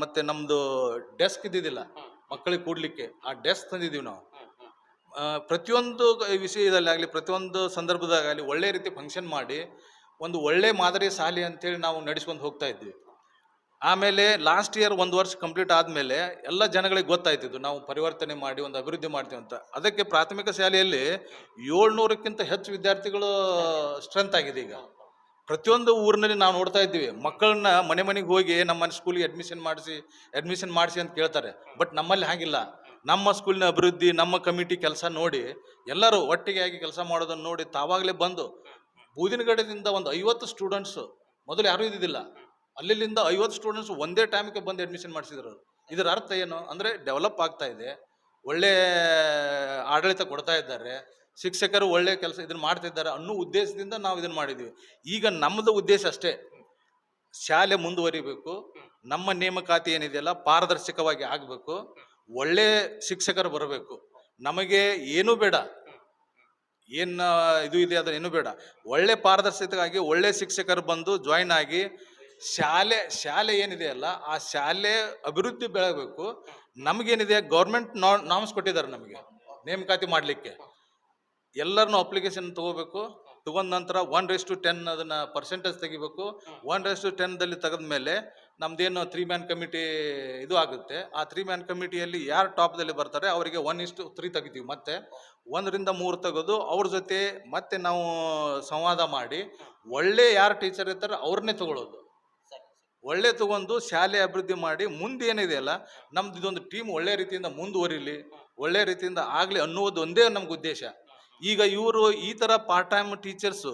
ಮತ್ತೆ ನಮ್ಮದು ಡೆಸ್ಕ್ ಇದ್ದಿದ್ದಿಲ್ಲ, ಮಕ್ಕಳಿಗೆ ಕೂಡಲಿಕ್ಕೆ. ಆ ಡೆಸ್ಕ್ ತಂದಿದ್ದೀವಿ ನಾವು. ಪ್ರತಿಯೊಂದು ವಿಷಯದಲ್ಲಾಗಲಿ, ಪ್ರತಿಯೊಂದು ಸಂದರ್ಭದಾಗಲಿ ಒಳ್ಳೆ ರೀತಿ ಫಂಕ್ಷನ್ ಮಾಡಿ ಒಂದು ಒಳ್ಳೆ ಮಾದರಿ ಶಾಲೆ ಅಂತೇಳಿ ನಾವು ನಡೆಸ್ಕೊಂಡು ಹೋಗ್ತಾ ಇದ್ವಿ. ಆಮೇಲೆ ಲಾಸ್ಟ್ ಇಯರ್ ಒಂದು ವರ್ಷ ಕಂಪ್ಲೀಟ್ ಆದಮೇಲೆ ಎಲ್ಲ ಜನಗಳಿಗೆ ಗೊತ್ತಾಯ್ತಿದ್ದು ನಾವು ಪರಿವರ್ತನೆ ಮಾಡಿ, ಒಂದು ಅಭಿವೃದ್ಧಿ ಮಾಡ್ತೀವಿ ಅಂತ. ಅದಕ್ಕೆ ಪ್ರಾಥಮಿಕ ಶಾಲೆಯಲ್ಲಿ ಏಳ್ನೂರಕ್ಕಿಂತ ಹೆಚ್ಚು ವಿದ್ಯಾರ್ಥಿಗಳು ಸ್ಟ್ರೆಂತ್ ಆಗಿದೆ ಈಗ. ಪ್ರತಿಯೊಂದು ಊರಿನಲ್ಲಿ ನಾವು ನೋಡ್ತಾ ಇದ್ದೀವಿ, ಮಕ್ಕಳನ್ನ ಮನೆ ಮನೆಗೆ ಹೋಗಿ ನಮ್ಮ ಸ್ಕೂಲಿಗೆ ಅಡ್ಮಿಷನ್ ಮಾಡಿಸಿ ಅಡ್ಮಿಷನ್ ಮಾಡಿಸಿ ಅಂತ ಕೇಳ್ತಾರೆ. ಬಟ್ ನಮ್ಮಲ್ಲಿ ಹಾಗಿಲ್ಲ. ನಮ್ಮ ಸ್ಕೂಲಿನ ಅಭಿವೃದ್ಧಿ, ನಮ್ಮ ಕಮಿಟಿ ಕೆಲಸ ನೋಡಿ, ಎಲ್ಲರೂ ಒಟ್ಟಿಗೆ ಆಗಿ ಕೆಲಸ ಮಾಡೋದನ್ನು ನೋಡಿ ತಾವಾಗಲೇ ಬಂದು ಬೂದಿನಗಡದಿಂದ ಒಂದು ಐವತ್ತು ಸ್ಟೂಡೆಂಟ್ಸು ಮೊದಲು ಯಾರೂ ಇದ್ದಿದ್ದಿಲ್ಲ. ಅಲ್ಲಿಂದ ಐವತ್ತು ಸ್ಟೂಡೆಂಟ್ಸ್ ಒಂದೇ ಟೈಮ್ಗೆ ಬಂದು ಅಡ್ಮಿಷನ್ ಮಾಡಿಸಿದ್ರು. ಇದರ ಅರ್ಥ ಏನು? ಅಂದರೆ ಡೆವಲಪ್ ಆಗ್ತಾ ಇದೆ. ಒಳ್ಳೆ ಆಡಳಿತ ಕೊಡ್ತಾ ಇದ್ದಾರೆ. ಶಿಕ್ಷಕರು ಒಳ್ಳೆ ಕೆಲಸ ಇದನ್ನ ಮಾಡ್ತಾ ಇದ್ದಾರೆ ಅನ್ನೋ ಉದ್ದೇಶದಿಂದ ನಾವು ಇದನ್ನ ಮಾಡಿದ್ವಿ. ಈಗ ನಮ್ಮದು ಉದ್ದೇಶ ಅಷ್ಟೇ. ಶಾಲೆ ಮುಂದುವರಿಬೇಕು. ನಮ್ಮ ನೇಮಕಾತಿ ಏನಿದೆಯಲ್ಲ ಪಾರದರ್ಶಕವಾಗಿ ಆಗಬೇಕು. ಒಳ್ಳೆ ಶಿಕ್ಷಕರು ಬರಬೇಕು. ನಮಗೆ ಏನೂ ಬೇಡ. ಏನು ಇದು ಇದೆ ಅದನ್ನ ಏನು ಬೇಡ. ಒಳ್ಳೆ ಪಾರದರ್ಶಕವಾಗಿ ಒಳ್ಳೆ ಶಿಕ್ಷಕರು ಬಂದು ಜಾಯಿನ್ ಆಗಿ ಶಾಲೆ ಶಾಲೆ ಏನಿದೆಯಲ್ಲ ಆ ಶಾಲೆ ಅಭಿವೃದ್ಧಿ ಬೆಳಗಬೇಕು ನಮಗೇನಿದೆ ಗೌರ್ಮೆಂಟ್ ನಾಮ್ಸ್ ಕೊಟ್ಟಿದ್ದಾರೆ ನಮಗೆ, ನೇಮಕಾತಿ ಮಾಡಲಿಕ್ಕೆ. ಎಲ್ಲರನ್ನೂ ಅಪ್ಲಿಕೇಶನ್ ತಗೋಬೇಕು, ತಗೊಂಡ ನಂತರ ಒನ್ ರೇಸ್ ಟು ಟೆನ್ ಅದನ್ನ ಪರ್ಸೆಂಟೇಜ್ ತೆಗಿಬೇಕು. ಒನ್ ರೇಸ್ ಟು ಟೆನ್ದಲ್ಲಿ ತೆಗೆದ ಮೇಲೆ ನಮ್ದೇನು ತ್ರೀ ಮ್ಯಾನ್ ಕಮಿಟಿ ಇದು ಆಗುತ್ತೆ. ಆ ತ್ರೀ ಮ್ಯಾನ್ ಕಮಿಟಿಯಲ್ಲಿ ಯಾರು ಟಾಪ್ದಲ್ಲಿ ಬರ್ತಾರೆ ಅವರಿಗೆ ಒನ್ ಇಷ್ಟು ತ್ರೀ ತೆಗಿತೀವಿ. ಮತ್ತೆ ಒಂದರಿಂದ ಮೂರು ತೆಗೆದು ಅವ್ರ ಜೊತೆ ಮತ್ತೆ ನಾವು ಸಂವಾದ ಮಾಡಿ ಒಳ್ಳೆ ಯಾರು ಟೀಚರ್ ಇರ್ತಾರೆ ಅವ್ರನ್ನೇ ತಗೊಳ್ಳೋದು. ಒಳ್ಳೆ ತಗೊಂಡು ಶಾಲೆ ಅಭಿವೃದ್ಧಿ ಮಾಡಿ ಮುಂದೆ ಏನಿದೆಯಲ್ಲ ನಮ್ದು ಇದೊಂದು ಟೀಮ್ ಒಳ್ಳೆ ರೀತಿಯಿಂದ ಮುಂದುವರಿಲಿ, ಒಳ್ಳೆ ರೀತಿಯಿಂದ ಆಗಲಿ ಅನ್ನುವುದು ಒಂದೇ ನಮ್ಗೆ ಉದ್ದೇಶ. ಈಗ ಇವರು ಈ ಥರ ಪಾರ್ಟ್ ಟೈಮ್ ಟೀಚರ್ಸು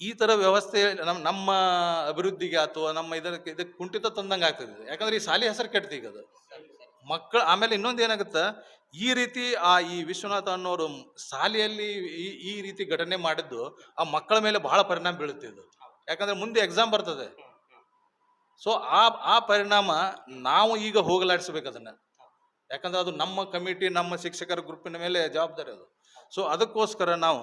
ಈ ಥರ ವ್ಯವಸ್ಥೆ ನಮ್ಮ ನಮ್ಮ ಅಭಿವೃದ್ಧಿಗೆ ಅಥವಾ ನಮ್ಮ ಇದಕ್ಕೆ ಇದಕ್ಕೆ ಕುಂಠಿತ ತಂದಂಗೆ ಆಗ್ತದೆ. ಯಾಕಂದ್ರೆ ಈ ಶಾಲೆ ಹೆಸರು ಕೆಡ್ತು ಈಗ ಅದು. ಮಕ್ಕಳು, ಆಮೇಲೆ ಇನ್ನೊಂದು ಏನಾಗುತ್ತೆ? ಈ ರೀತಿ ಆ ಈ ವಿಶ್ವನಾಥ ಅನ್ನೋರು ಶಾಲೆಯಲ್ಲಿ ಈ ಈ ರೀತಿ ಘಟನೆ ಮಾಡಿದ್ದು, ಆ ಮಕ್ಕಳ ಮೇಲೆ ಬಹಳ ಪರಿಣಾಮ ಬೀಳುತ್ತೆ ಇದು. ಯಾಕಂದ್ರೆ ಮುಂದೆ ಎಕ್ಸಾಮ್ ಬರ್ತದೆ. ಸೊ ಆ ಆ ಪರಿಣಾಮ ನಾವು ಈಗ ಹೋಗಲಾಡಿಸ್ಬೇಕು ಅದನ್ನ. ಯಾಕಂದ್ರೆ ಅದು ನಮ್ಮ ಕಮಿಟಿ ನಮ್ಮ ಶಿಕ್ಷಕರ ಗ್ರೂಪಿನ ಮೇಲೆ ಜವಾಬ್ದಾರಿ ಅದು. ಸೊ ಅದಕ್ಕೋಸ್ಕರ ನಾವು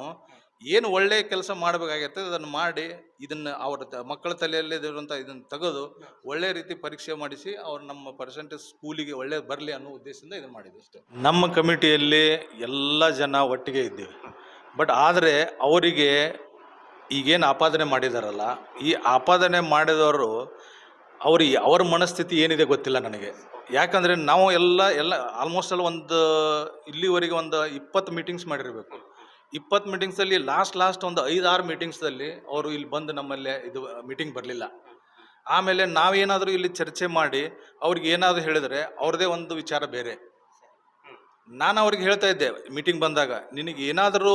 ಏನು ಒಳ್ಳೆ ಕೆಲಸ ಮಾಡಬೇಕಾಗತ್ತೆ ಅದನ್ನು ಮಾಡಿ ಇದನ್ನು ಅವರ ಮಕ್ಕಳ ತಲೆಯಲ್ಲಿ ಇರುವಂಥ ಇದನ್ನು ತೆಗೆದು ಒಳ್ಳೆ ರೀತಿ ಪರೀಕ್ಷೆ ಮಾಡಿಸಿ ಅವ್ರು ನಮ್ಮ ಪರ್ಸೆಂಟೇಜ್ ಸ್ಕೂಲಿಗೆ ಒಳ್ಳೆ ಬರಲಿ ಅನ್ನೋ ಉದ್ದೇಶದಿಂದ ಇದನ್ನು ಮಾಡಿದ್ವಿ ಅಷ್ಟೇ. ನಮ್ಮ ಕಮಿಟಿಯಲ್ಲಿ ಎಲ್ಲ ಜನ ಒಟ್ಟಿಗೆ ಇದ್ದೀವಿ. ಬಟ್ ಆದರೆ ಅವರಿಗೆ ಈಗೇನು ಆಪಾದನೆ ಮಾಡಿದಾರಲ್ಲ, ಈ ಆಪಾದನೆ ಮಾಡಿದವರು ಅವರು ಅವ್ರ ಮನಸ್ಥಿತಿ ಏನಿದೆ ಗೊತ್ತಿಲ್ಲ ನನಗೆ. ಯಾಕಂದರೆ ನಾವು ಎಲ್ಲ ಎಲ್ಲ ಆಲ್ಮೋಸ್ಟ್ ಅಲ್ಲಿ ಒಂದು ಇಲ್ಲಿವರೆಗೆ ಒಂದು ಇಪ್ಪತ್ತು ಮೀಟಿಂಗ್ಸ್ ಮಾಡಿರಬೇಕು. ಇಪ್ಪತ್ತು ಮೀಟಿಂಗ್ಸಲ್ಲಿ ಲಾಸ್ಟ್ ಲಾಸ್ಟ್ ಒಂದು ಐದು ಆರು ಮೀಟಿಂಗ್ಸಲ್ಲಿ ಅವರು ಇಲ್ಲಿ ಬಂದು ನಮ್ಮಲ್ಲೇ ಇದು ಮೀಟಿಂಗ್ ಬರಲಿಲ್ಲ. ಆಮೇಲೆ ನಾವೇನಾದರೂ ಇಲ್ಲಿ ಚರ್ಚೆ ಮಾಡಿ ಅವ್ರಿಗೆ ಏನಾದರೂ ಹೇಳಿದರೆ ಅವ್ರದೇ ಒಂದು ವಿಚಾರ ಬೇರೆ. ನಾನು ಅವ್ರಿಗೆ ಹೇಳ್ತಾ ಇದ್ದೆ ಮೀಟಿಂಗ್ ಬಂದಾಗ ನಿನಗೆ ಏನಾದರೂ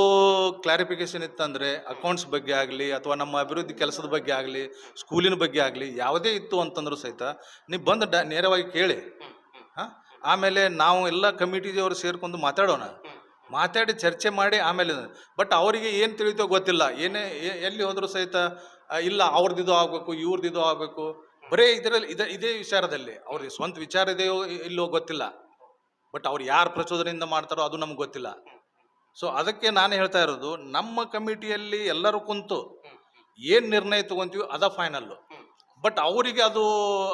ಕ್ಲಾರಿಫಿಕೇಶನ್ ಇತ್ತಂದರೆ ಅಕೌಂಟ್ಸ್ ಬಗ್ಗೆ ಆಗಲಿ ಅಥವಾ ನಮ್ಮ ಅಭಿವೃದ್ಧಿ ಕೆಲಸದ ಬಗ್ಗೆ ಆಗಲಿ ಸ್ಕೂಲಿನ ಬಗ್ಗೆ ಆಗಲಿ ಯಾವುದೇ ಇತ್ತು ಅಂತಂದ್ರೂ ಸಹಿತ ನೀವು ಬಂದು ಡ ನೇರವಾಗಿ ಕೇಳಿ. ಹಾಂ? ಆಮೇಲೆ ನಾವು ಎಲ್ಲ ಕಮಿಟಿದವರು ಸೇರಿಕೊಂಡು ಮಾತಾಡೋಣ. ಮಾತಾಡಿ ಚರ್ಚೆ ಮಾಡಿ ಆಮೇಲೆ ಬಟ್ ಅವರಿಗೆ ಏನು ತಿಳಿತೋ ಗೊತ್ತಿಲ್ಲ. ಏನೇ ಎಲ್ಲಿ ಹೋದರೂ ಸಹಿತ ಇಲ್ಲ ಅವ್ರದ್ದು ಆಗಬೇಕು ಇವ್ರದ್ದು ಆಗಬೇಕು. ಬರೇ ಇದರಲ್ಲಿ, ಇದೇ ಇದೇ ವಿಚಾರದಲ್ಲಿ. ಅವ್ರಿಗೆ ಸ್ವಂತ ವಿಚಾರ ಇದೆಯೋ, ಇಲ್ಲೋ ಗೊತ್ತಿಲ್ಲ. ಬಟ್ ಅವ್ರು ಯಾರು ಪ್ರಚೋದನೆಯಿಂದ ಮಾಡ್ತಾರೋ ಅದು ನಮ್ಗೆ ಗೊತ್ತಿಲ್ಲ. ಸೊ ಅದಕ್ಕೆ ನಾನು ಹೇಳ್ತಾ ಇರೋದು, ನಮ್ಮ ಕಮಿಟಿಯಲ್ಲಿ ಎಲ್ಲರೂ ಕುಂತು ಏನು ನಿರ್ಣಯ ತಗೊಂತೀವಿ ಅದ ಫೈನಲ್ಲು ಬಟ್ ಅವರಿಗೆ ಅದು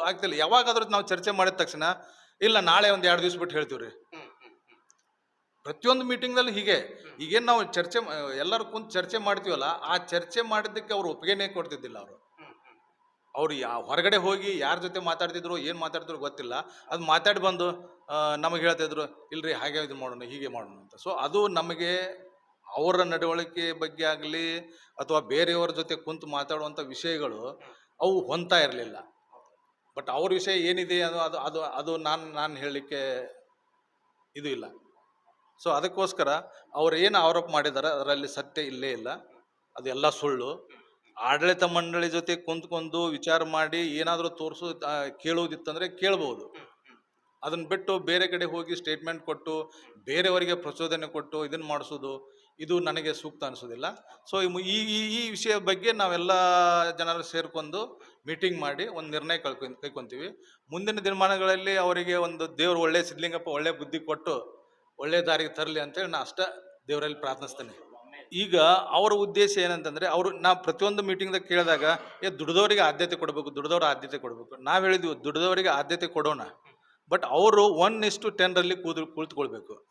ಆಗ್ತಿಲ್ಲ. ಯಾವಾಗಾದ್ರೂ ನಾವು ಚರ್ಚೆ ಮಾಡಿದ ತಕ್ಷಣ, ಇಲ್ಲ ನಾಳೆ ಒಂದು ಎರಡು ದಿವಸ ಬಿಟ್ಟು ಹೇಳ್ತೀವಿ ರೀ ಪ್ರತಿಯೊಂದು ಮೀಟಿಂಗ್ನಲ್ಲಿ ಹೀಗೆ. ಈಗೇನು ನಾವು ಚರ್ಚೆ ಎಲ್ಲರೂ ಕುಂತು ಚರ್ಚೆ ಮಾಡ್ತೀವಲ್ಲ, ಆ ಚರ್ಚೆ ಮಾಡಿದ್ದಕ್ಕೆ ಅವ್ರು ಒಪ್ಪಿಗೆನೇ ಕೊಡ್ತಿದ್ದಿಲ್ಲ ಅವರು. ಅವ್ರು ಯಾ, ಹೊರಗಡೆ ಹೋಗಿ ಯಾರ ಜೊತೆ ಮಾತಾಡ್ತಿದ್ರು, ಏನು ಮಾತಾಡ್ತಿದ್ರು ಗೊತ್ತಿಲ್ಲ. ಅದು ಮಾತಾಡಿ ಬಂದು ನಮಗೆ ಹೇಳ್ತಿದ್ರು, ಇಲ್ರಿ ಹಾಗೆ ಇದು ಮಾಡೋಣ, ಹೀಗೆ ಮಾಡೋಣ ಅಂತ. ಸೊ ಅದು ನಮಗೆ ಅವರ ನಡವಳಿಕೆ ಬಗ್ಗೆ ಆಗಲಿ ಅಥವಾ ಬೇರೆಯವರ ಜೊತೆ ಕುಂತು ಮಾತಾಡುವಂಥ ವಿಷಯಗಳು ಅವು ಹೊಂತಾ ಇರಲಿಲ್ಲ. ಬಟ್ ಅವ್ರ ವಿಷಯ ಏನಿದೆ ಅದು ಅದು ಅದು ಅದು ನಾನು ನಾನು ಹೇಳಲಿಕ್ಕೆ ಇದು ಇಲ್ಲ. ಸೊ ಅದಕ್ಕೋಸ್ಕರ ಅವ್ರು ಏನು ಆರೋಪ ಮಾಡಿದ್ದಾರೆ ಅದರಲ್ಲಿ ಸತ್ಯ ಇಲ್ಲೇ ಇಲ್ಲ. ಅದೆಲ್ಲ ಸುಳ್ಳು. ಆಡಳಿತ ಮಂಡಳಿ ಜೊತೆ ಕುಂತ್ಕೊಂಡು ವಿಚಾರ ಮಾಡಿ ಏನಾದರೂ ತೋರಿಸೋ ಕೇಳುವುದಿತ್ತಂದರೆ ಕೇಳ್ಬೋದು. ಅದನ್ನು ಬಿಟ್ಟು ಬೇರೆ ಕಡೆ ಹೋಗಿ ಸ್ಟೇಟ್ಮೆಂಟ್ ಕೊಟ್ಟು, ಬೇರೆಯವರಿಗೆ ಪ್ರಚೋದನೆ ಕೊಟ್ಟು ಇದನ್ನು ಮಾಡಿಸೋದು, ಇದು ನನಗೆ ಸೂಕ್ತ ಅನಿಸೋದಿಲ್ಲ. ಸೊ ಈ ಈ ವಿಷಯ ಬಗ್ಗೆ ನಾವೆಲ್ಲ ಜನರು ಸೇರಿಕೊಂಡು ಮೀಟಿಂಗ್ ಮಾಡಿ ಒಂದು ನಿರ್ಣಯ ಕಳ್ಕೊ ಕೈಕೊಂತೀವಿ. ಮುಂದಿನ ದಿನಮಾನಗಳಲ್ಲಿ ಅವರಿಗೆ ಒಂದು ದೇವರು ಒಳ್ಳೆಯ ಸಿದ್ಲಿಂಗಪ್ಪ ಒಳ್ಳೆಯ ಬುದ್ಧಿ ಕೊಟ್ಟು ಒಳ್ಳೆ ದಾರಿಗೆ ತರಲಿ ಅಂತೇಳಿ ನಾ ಅಷ್ಟ ದೇವರಲ್ಲಿ ಪ್ರಾರ್ಥಿಸ್ತೇನೆ. ಈಗ ಅವರ ಉದ್ದೇಶ ಏನಂತಂದ್ರೆ ಅವರು ನಾವು ಪ್ರತಿಯೊಂದು ಮೀಟಿಂಗ್ದಾಗ ಕೇಳಿದಾಗ, ಏ, ದುಡ್ದವರಿಗೆ ಆದ್ಯತೆ ಕೊಡಬೇಕು, ದುಡ್ದವ್ರ ಆದ್ಯತೆ ಕೊಡಬೇಕು. ನಾವು ಹೇಳಿದ್ವಿ, ದುಡ್ದವರಿಗೆ ಆದ್ಯತೆ ಕೊಡೋಣ. ಬಟ್ ಅವರು ಒನ್ ಇಷ್ಟು ಟೆನ್ರಲ್ಲಿ ಕೂದ ಕುಳಿತುಕೊಳ್ಬೇಕು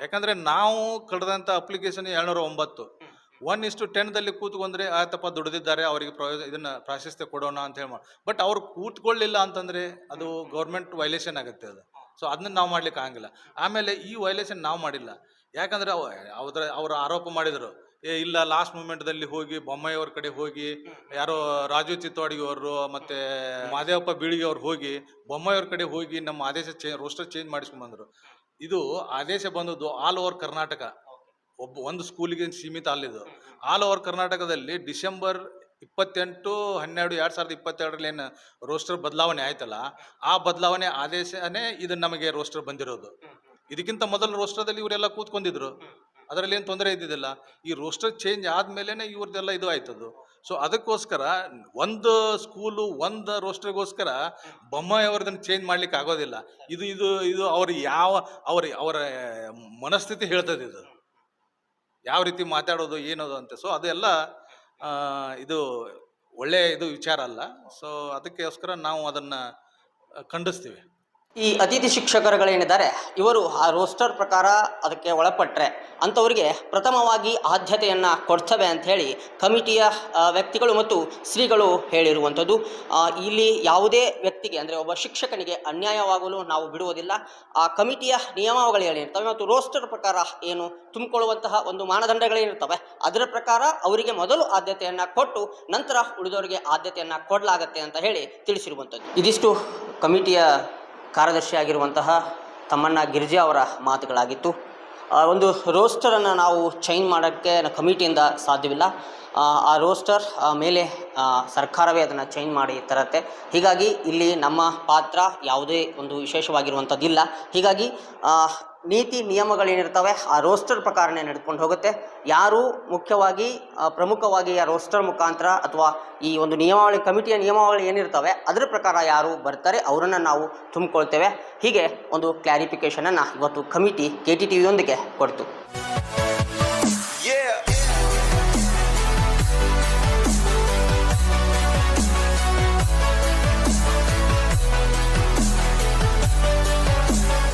ಯಾಕಂದ್ರೆ ನಾವು ಕಳೆದಂಥ ಅಪ್ಲಿಕೇಶನ್ ಏಳ್ನೂರ ಒಂಬತ್ತು. ಒನ್ ಇಷ್ಟು ಟೆನ್ದಲ್ಲಿ ಕೂತ್ಕೊಂಡ್ರೆ, ಆಯ್ತಪ್ಪ, ದುಡಿದಿದ್ದಾರೆ, ಅವರಿಗೆ ಪ್ರಯೋಜನ ಇದನ್ನ ಪ್ರಾಶಸ್ತ್ಯ ಕೊಡೋಣ ಅಂತ ಹೇಳಿ ಬಟ್ ಅವ್ರು ಕೂತ್ಕೊಳ್ಳಿಲ್ಲ ಅಂತಂದ್ರೆ ಅದು ಗೌರ್ಮೆಂಟ್ ವೈಲೇಷನ್ ಆಗುತ್ತೆ ಅದು. ಸೊ ಅದನ್ನ ನಾವು ಮಾಡ್ಲಿಕ್ಕೆ ಆಗಂಗಿಲ್ಲ. ಆಮೇಲೆ ಈ ವೈಲೇಷನ್ ನಾವು ಮಾಡಿಲ್ಲ. ಯಾಕಂದ್ರೆ ಅವ ಅವ್ರ ಅವ್ರು ಆರೋಪ ಮಾಡಿದರು. ಏ ಇಲ್ಲ ಲಾಸ್ಟ್ ಮೂಮೆಂಟ್ದಲ್ಲಿ ಹೋಗಿ ಬೊಮ್ಮಾಯಿಯವ್ರ ಕಡೆ ಹೋಗಿ ಯಾರೋ ರಾಜು ಚಿತ್ತವಾಡಿಯವರು ಅವರು ಮತ್ತೆ ಮಾದೇವಪ್ಪ ಬೀಳಿಗೆ ಅವ್ರು ಹೋಗಿ ಬೊಮ್ಮಾಯಿಯವ್ರ ಕಡೆ ಹೋಗಿ ನಮ್ಮ ಆದೇಶ ಚೇ ರೋಸ್ಟರ್ ಚೇಂಜ್ ಮಾಡಿಸ್ಕೊಂಡ್ಬಂದ್ರು ಇದು ಆದೇಶ ಬಂದದ್ದು ಆಲ್ ಓವರ್ ಕರ್ನಾಟಕ ಒಬ್ಬ ಒಂದು ಸ್ಕೂಲಿಗೆ ಸೀಮಿತ ಅಲ್ಲಿದ್ದು. ಆಲ್ ಓವರ್ ಕರ್ನಾಟಕದಲ್ಲಿ ಡಿಸೆಂಬರ್ ಇಪ್ಪತ್ತೆಂಟು ಹನ್ನೆರಡು ಎರಡು ಸಾವಿರದ ಇಪ್ಪತ್ತೆರಡರಲ್ಲಿ ಏನು ರೋಸ್ಟರ್ ಬದಲಾವಣೆ ಆಯ್ತಲ್ಲ ಆ ಬದಲಾವಣೆ ಆದೇಶನೇ ಇದು ನಮಗೆ ರೋಸ್ಟರ್ ಬಂದಿರೋದು. ಇದಕ್ಕಿಂತ ಮೊದಲು ರೋಸ್ಟರ್ದಲ್ಲಿ ಇವರೆಲ್ಲ ಕೂತ್ಕೊಂಡಿದ್ರು. ಅದರಲ್ಲಿ ಏನು ತೊಂದರೆ ಇದ್ದಿದ್ದಿಲ್ಲ. ಈ ರೋಸ್ಟರ್ ಚೇಂಜ್ ಆದ್ಮೇಲೆ ಇವ್ರದ್ದೆಲ್ಲ ಇದು ಆಯ್ತದು. ಸೊ ಅದಕ್ಕೋಸ್ಕರ ಒಂದು ಸ್ಕೂಲು ಒಂದು ರೋಸ್ಟರ್ಗೋಸ್ಕರ ಬೊಮ್ಮಾಯಿ ಅವ್ರದನ್ನು ಚೇಂಜ್ ಮಾಡ್ಲಿಕ್ಕೆ ಆಗೋದಿಲ್ಲ. ಇದು ಇದು ಇದು ಅವ್ರ ಯಾವ ಅವ್ರ ಅವರ ಮನಸ್ಥಿತಿ ಹೇಳ್ತದೆ ಇದು. ಯಾವ ರೀತಿ ಮಾತಾಡೋದು ಏನದು ಅಂತ. ಸೊ ಅದೆಲ್ಲ ಇದು ಒಳ್ಳೆಯ ಇದು ವಿಚಾರ ಅಲ್ಲ. ಸೊ ಅದಕ್ಕೋಸ್ಕರ ನಾವು ಅದನ್ನು ಖಂಡಿಸ್ತೀವಿ. ಈ ಅತಿಥಿ ಶಿಕ್ಷಕರುಗಳೇನಿದ್ದಾರೆ, ಇವರು ಆ ರೋಸ್ಟರ್ ಪ್ರಕಾರ ಅದಕ್ಕೆ ಒಳಪಟ್ಟರೆ ಅಂಥವರಿಗೆ ಪ್ರಥಮವಾಗಿ ಆದ್ಯತೆಯನ್ನು ಕೊಡ್ತವೆ ಅಂತ ಹೇಳಿ ಕಮಿಟಿಯ ವ್ಯಕ್ತಿಗಳು ಮತ್ತು ಶ್ರೀಗಳು ಹೇಳಿರುವಂಥದ್ದು. ಇಲ್ಲಿ ಯಾವುದೇ ವ್ಯಕ್ತಿಗೆ ಅಂದರೆ ಒಬ್ಬ ಶಿಕ್ಷಕನಿಗೆ ಅನ್ಯಾಯವಾಗಲು ನಾವು ಬಿಡುವುದಿಲ್ಲ. ಆ ಕಮಿಟಿಯ ನಿಯಮಾವಳಿ ಏನಿರ್ತವೆ ಮತ್ತು ರೋಸ್ಟರ್ ಪ್ರಕಾರ ಏನು ತುಂಬಿಕೊಳ್ಳುವಂತಹ ಒಂದು ಮಾನದಂಡಗಳೇನಿರ್ತವೆ ಅದರ ಪ್ರಕಾರ ಅವರಿಗೆ ಮೊದಲು ಆದ್ಯತೆಯನ್ನು ಕೊಟ್ಟು ನಂತರ ಉಳಿದವರಿಗೆ ಆದ್ಯತೆಯನ್ನು ಕೊಡಲಾಗತ್ತೆ ಅಂತ ಹೇಳಿ ತಿಳಿಸಿರುವಂಥದ್ದು. ಇದಿಷ್ಟು ಕಮಿಟಿಯ ಕಾರ್ಯದರ್ಶಿಯಾಗಿರುವಂತಹ ತಮ್ಮಣ್ಣ ಗಿರ್ಜೆ ಅವರ ಮಾತುಗಳಾಗಿತ್ತು. ಒಂದು ರೋಸ್ಟರನ್ನು ನಾವು ಚೇಂಜ್ ಮಾಡೋಕ್ಕೆ ಕಮಿಟಿಯಿಂದ ಸಾಧ್ಯವಿಲ್ಲ. ಆ, ರೋಸ್ಟರ್ ಮೇಲೆ ಸರ್ಕಾರವೇ ಅದನ್ನು ಚೇಂಜ್ ಮಾಡಿ ತರುತ್ತೆ. ಹೀಗಾಗಿ ಇಲ್ಲಿ ನಮ್ಮ ಪಾತ್ರ ಯಾವುದೇ ಒಂದು ವಿಶೇಷವಾಗಿರುವಂಥದ್ದಿಲ್ಲ. ಹೀಗಾಗಿ ನೀತಿ ನಿಯಮಗಳೇನಿರ್ತವೆ ಆ ರೋಸ್ಟರ್ ಪ್ರಕಾರನೇ ನಡೆದುಕೊಂಡು ಹೋಗುತ್ತೆ. ಯಾರು ಮುಖ್ಯವಾಗಿ ಪ್ರಮುಖವಾಗಿ ಆ ರೋಸ್ಟರ್ ಮುಖಾಂತರ ಅಥವಾ ಈ ಒಂದು ನಿಯಮಾವಳಿ, ಕಮಿಟಿಯ ನಿಯಮಾವಳಿ ಏನಿರ್ತವೆ, ಅದರ ಪ್ರಕಾರ ಯಾರು ಬರ್ತಾರೆ, ಅವರನ್ನು ನಾವು ತುಂಬಿಕೊಳ್ತೇವೆ. ಹೀಗೆ ಒಂದು ಕ್ಲಾರಿಫಿಕೇಷನನ್ನು ಇವತ್ತು ಕಮಿಟಿ ಕೆ ಟಿ ಟಿ ವಿಯೊಂದಿಗೆ ಕೊಡ್ತು.